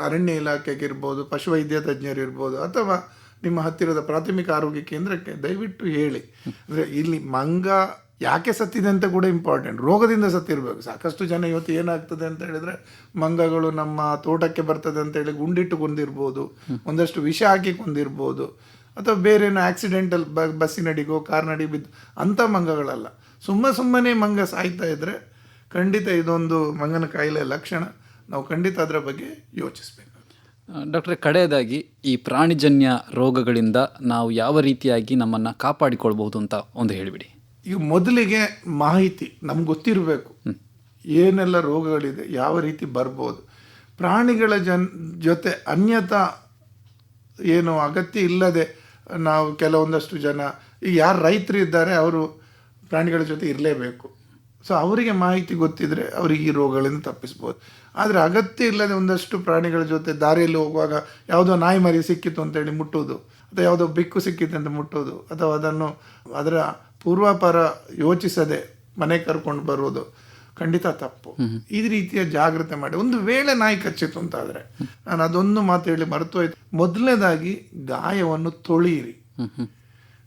ಅರಣ್ಯ ಇಲಾಖೆಗಿರ್ಬೋದು ಪಶುವೈದ್ಯ ತಜ್ಞರು ಇರ್ಬೋದು ಅಥವಾ ನಿಮ್ಮ ಹತ್ತಿರದ ಪ್ರಾಥಮಿಕ ಆರೋಗ್ಯ ಕೇಂದ್ರಕ್ಕೆ ದಯವಿಟ್ಟು ಹೇಳಿ. ಅಂದರೆ ಇಲ್ಲಿ ಮಂಗ ಯಾಕೆ ಸತ್ತಿದೆ ಅಂತ ಕೂಡ ಇಂಪಾರ್ಟೆಂಟ್ ರೋಗದಿಂದ ಸತ್ತಿರಬೇಕು. ಸಾಕಷ್ಟು ಜನ ಇವತ್ತು ಏನಾಗ್ತದೆ ಅಂತ ಹೇಳಿದ್ರೆ ಮಂಗಗಳು ನಮ್ಮ ತೋಟಕ್ಕೆ ಬರ್ತದೆ ಅಂತ ಹೇಳಿ ಗುಂಡಿಟ್ಟು ಕೊಂದಿರ್ಬೋದು, ಒಂದಷ್ಟು ವಿಷ ಹಾಕಿ ಕೊಂದಿರ್ಬೋದು, ಅಥವಾ ಬೇರೇನೋ ಆಕ್ಸಿಡೆಂಟಲ್ ಬ ಬಸ್ಸಿನಡಿಗೋ ಕಾರ್ನಡಿ ಬಿದ್ದು ಅಂಥ ಮಂಗಗಳಲ್ಲ. ಸುಮ್ಮ ಸುಮ್ಮನೆ ಮಂಗ ಸಾಯ್ತಾ ಇದ್ರೆ ಖಂಡಿತ ಇದೊಂದು ಮಂಗನ ಕಾಯಿಲೆ ಲಕ್ಷಣ. ನಾವು ಖಂಡಿತ ಅದರ ಬಗ್ಗೆ ಯೋಚಿಸಬೇಕು. ಡಾಕ್ಟ್ರೆ ಕಡೆಯದಾಗಿ ಈ ಪ್ರಾಣಿಜನ್ಯ ರೋಗಗಳಿಂದ ನಾವು ಯಾವ ರೀತಿಯಾಗಿ ನಮ್ಮನ್ನು ಕಾಪಾಡಿಕೊಳ್ಬಹುದು ಅಂತ ಒಂದು ಹೇಳಿಬಿಡಿ. ಈಗ ಮೊದಲಿಗೆ ಮಾಹಿತಿ ನಮ್ಗೆ ಗೊತ್ತಿರಬೇಕು. ಏನೆಲ್ಲ ರೋಗಗಳಿದೆ ಯಾವ ರೀತಿ ಬರ್ಬೋದು. ಪ್ರಾಣಿಗಳ ಜನ್ ಜೊತೆ ಅನ್ಯತಾ ಏನು ಅಗತ್ಯ ಇಲ್ಲದೆ ನಾವು ಕೆಲವೊಂದಷ್ಟು ಜನ ಈಗ ಯಾರು ರೈತರು ಇದ್ದಾರೆ ಅವರು ಪ್ರಾಣಿಗಳ ಜೊತೆ ಇರಲೇಬೇಕು. ಸೊ ಅವರಿಗೆ ಮಾಹಿತಿ ಗೊತ್ತಿದ್ರೆ ಅವರಿಗೆ ಈ ರೋಗಗಳಿಂದ ತಪ್ಪಿಸ್ಬೋದು. ಆದರೆ ಅಗತ್ಯ ಇಲ್ಲದೆ ಒಂದಷ್ಟು ಪ್ರಾಣಿಗಳ ಜೊತೆ ದಾರಿಯಲ್ಲಿ ಹೋಗುವಾಗ ಯಾವುದೋ ನಾಯಿ ಮರಿ ಸಿಕ್ಕಿತು ಅಂತೇಳಿ ಮುಟ್ಟೋದು ಅಥವಾ ಯಾವುದೋ ಬಿಕ್ಕು ಸಿಕ್ಕಿತ್ತು ಅಂತ ಮುಟ್ಟೋದು ಅಥವಾ ಅದನ್ನು ಅದರ ಪೂರ್ವಾಪರ ಯೋಚಿಸದೆ ಮನೆ ಕರ್ಕೊಂಡು ಬರೋದು ಖಂಡಿತ ತಪ್ಪು. ಈ ರೀತಿಯ ಜಾಗ್ರತೆ ಮಾಡಿ. ಒಂದು ವೇಳೆ ನಾಯಿ ಕಚ್ಚಿತ್ತು ಅಂತ ಆದರೆ ನಾನು ಅದೊಂದು ಮಾತು ಹೇಳಿ ಮರೆತು ಹೋಯ್ತು ಮೊದಲನೇದಾಗಿ ಗಾಯವನ್ನು ತೊಳೆಯಿರಿ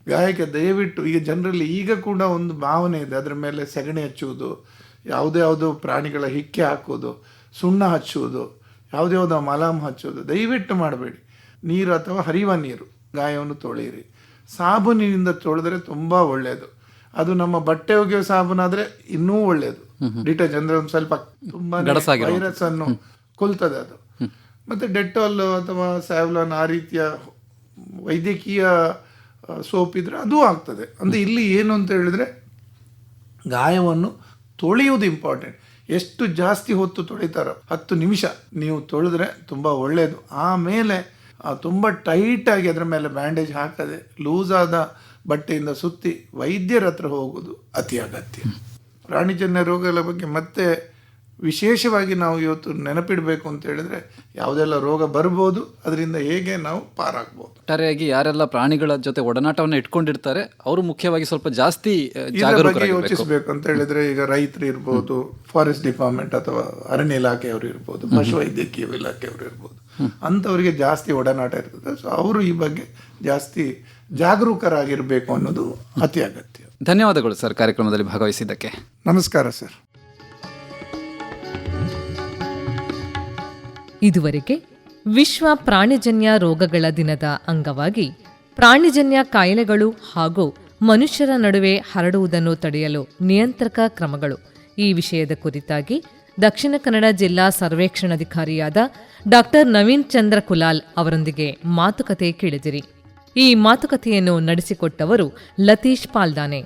ಗಾಯಕ್ಕೆ ದಯವಿಟ್ಟು ಈಗ ಜನರಲ್ಲಿ ಈಗ ಕೂಡ ಒಂದು ಭಾವನೆ ಇದೆ ಅದರ ಮೇಲೆ ಸೆಗಣಿ ಹಚ್ಚುವುದು ಯಾವುದೇ ಯಾವುದೋ ಪ್ರಾಣಿಗಳ ಹಿಕ್ಕೆ ಹಾಕೋದು ಸುಣ್ಣ ಹಚ್ಚುವುದು ಯಾವುದೇ ಯಾವುದೋ ಮಲಾಮ್ ಹಚ್ಚೋದು ದಯವಿಟ್ಟು ಮಾಡಬೇಡಿ. ನೀರು ಅಥವಾ ಹರಿವ ನೀರು ಗಾಯವನ್ನು ತೊಳೆಯಿರಿ. ಸಾಬೂನಿನಿಂದ ತೊಳೆದ್ರೆ ತುಂಬ ಒಳ್ಳೆಯದು ಅದು ನಮ್ಮ ಬಟ್ಟೆ ಒಗೆಯೋ ಸಾಬೂನಾದರೆ ಇನ್ನೂ ಒಳ್ಳೆಯದು ಡಿಟರ್ಜೆಂಟ್ ಅಂದರೆ ಒಂದು ಸ್ವಲ್ಪ ತುಂಬಾ ವೈರಸ್ ಅನ್ನು ಕೊಲ್ತದೆ ಅದು. ಮತ್ತೆ ಡೆಟಾಲ್ ಅಥವಾ ಸ್ಯಾವ್ಲಾನ್ ಆ ರೀತಿಯ ವೈದ್ಯಕೀಯ ಸೋಪ್ ಇದ್ದರೆ ಅದು ಆಗ್ತದೆ. ಅಂದರೆ ಇಲ್ಲಿ ಏನು ಅಂತ ಹೇಳಿದ್ರೆ ಗಾಯವನ್ನು ತೊಳೆಯುವುದು ಇಂಪಾರ್ಟೆಂಟ್ ಎಷ್ಟು ಜಾಸ್ತಿ ಹೊತ್ತು ತೊಳಿತಾರೋ ಹತ್ತು ನಿಮಿಷ ನೀವು ತೊಳೆದ್ರೆ ತುಂಬ ಒಳ್ಳೆಯದು ಆಮೇಲೆ ತುಂಬ ಟೈಟಾಗಿ ಅದರ ಮೇಲೆ ಬ್ಯಾಂಡೇಜ್ ಹಾಕದೆ ಲೂಸ್ ಆದ ಬಟ್ಟೆಯಿಂದ ಸುತ್ತಿ ವೈದ್ಯರ ಹತ್ರ ಹೋಗುವುದು ಅತಿ ಅಗತ್ಯ. ಪ್ರಾಣಿಜನ್ಯ ರೋಗಗಳ ಬಗ್ಗೆ ಮತ್ತೆ ವಿಶೇಷವಾಗಿ ನಾವು ಇವತ್ತು ನೆನಪಿಡಬೇಕು ಅಂತ ಹೇಳಿದ್ರೆ ಯಾವುದೆಲ್ಲ ರೋಗ ಬರ್ಬೋದು ಅದರಿಂದ ಹೇಗೆ ನಾವು ಪಾರಾಗ್ಬೋದು. ಒಟ್ಟಾರೆಯಾಗಿ ಯಾರೆಲ್ಲ ಪ್ರಾಣಿಗಳ ಜೊತೆ ಒಡನಾಟವನ್ನು ಇಟ್ಕೊಂಡಿರ್ತಾರೆ ಅವರು ಮುಖ್ಯವಾಗಿ ಸ್ವಲ್ಪ ಜಾಸ್ತಿ ಬಗ್ಗೆ ಯೋಚಿಸಬೇಕು ಅಂತ ಹೇಳಿದ್ರೆ ಈಗ ರೈತರು ಇರ್ಬೋದು ಫಾರೆಸ್ಟ್ ಡಿಪಾರ್ಟ್ಮೆಂಟ್ ಅಥವಾ ಅರಣ್ಯ ಇಲಾಖೆಯವರು ಇರ್ಬೋದು ಪಶುವೈದ್ಯಕೀಯ ಇಲಾಖೆಯವರು ಇರ್ಬೋದು ಅಂಥವರಿಗೆ ಜಾಸ್ತಿ ಒಡನಾಟ ಇರ್ತದೆ. ಸೊ ಅವರು ಈ ಬಗ್ಗೆ ಜಾಸ್ತಿ ಜಾಗರೂಕರಾಗಿರ್ಬೇಕು ಅನ್ನೋದು ಅತಿ ಅಗತ್ಯ. ಧನ್ಯವಾದಗಳು ಸರ್ ಕಾರ್ಯಕ್ರಮದಲ್ಲಿ ಭಾಗವಹಿಸಿದ್ದಕ್ಕೆ. ನಮಸ್ಕಾರ ಸರ್. ಇದುವರೆಗೆ ವಿಶ್ವ ಪ್ರಾಣಿಜನ್ಯ ರೋಗಗಳ ದಿನದ ಅಂಗವಾಗಿ ಪ್ರಾಣಿಜನ್ಯ ಕಾಯಿಲೆಗಳು ಹಾಗೂ ಮನುಷ್ಯರ ನಡುವೆ ಹರಡುವುದನ್ನು ತಡೆಯಲು ನಿಯಂತ್ರಕ ಕ್ರಮಗಳು. ಈ ವಿಷಯದ ಕುರಿತಾಗಿ ದಕ್ಷಿಣ ಕನ್ನಡ ಜಿಲ್ಲಾ ಸರ್ವೇಕ್ಷಣಾಧಿಕಾರಿಯಾದ ಡಾಕ್ಟರ್ ನವೀನ್ ಚಂದ್ರ ಕುಲಾಲ್ ಅವರೊಂದಿಗೆ ಮಾತುಕತೆ ಕೇಳಿದಿರಿ. ಈ ಮಾತುಕತೆಯನ್ನು ನಡೆಸಿಕೊಟ್ಟವರು ಲತೀಶ್ ಪಾಲ್ದಾನೆ.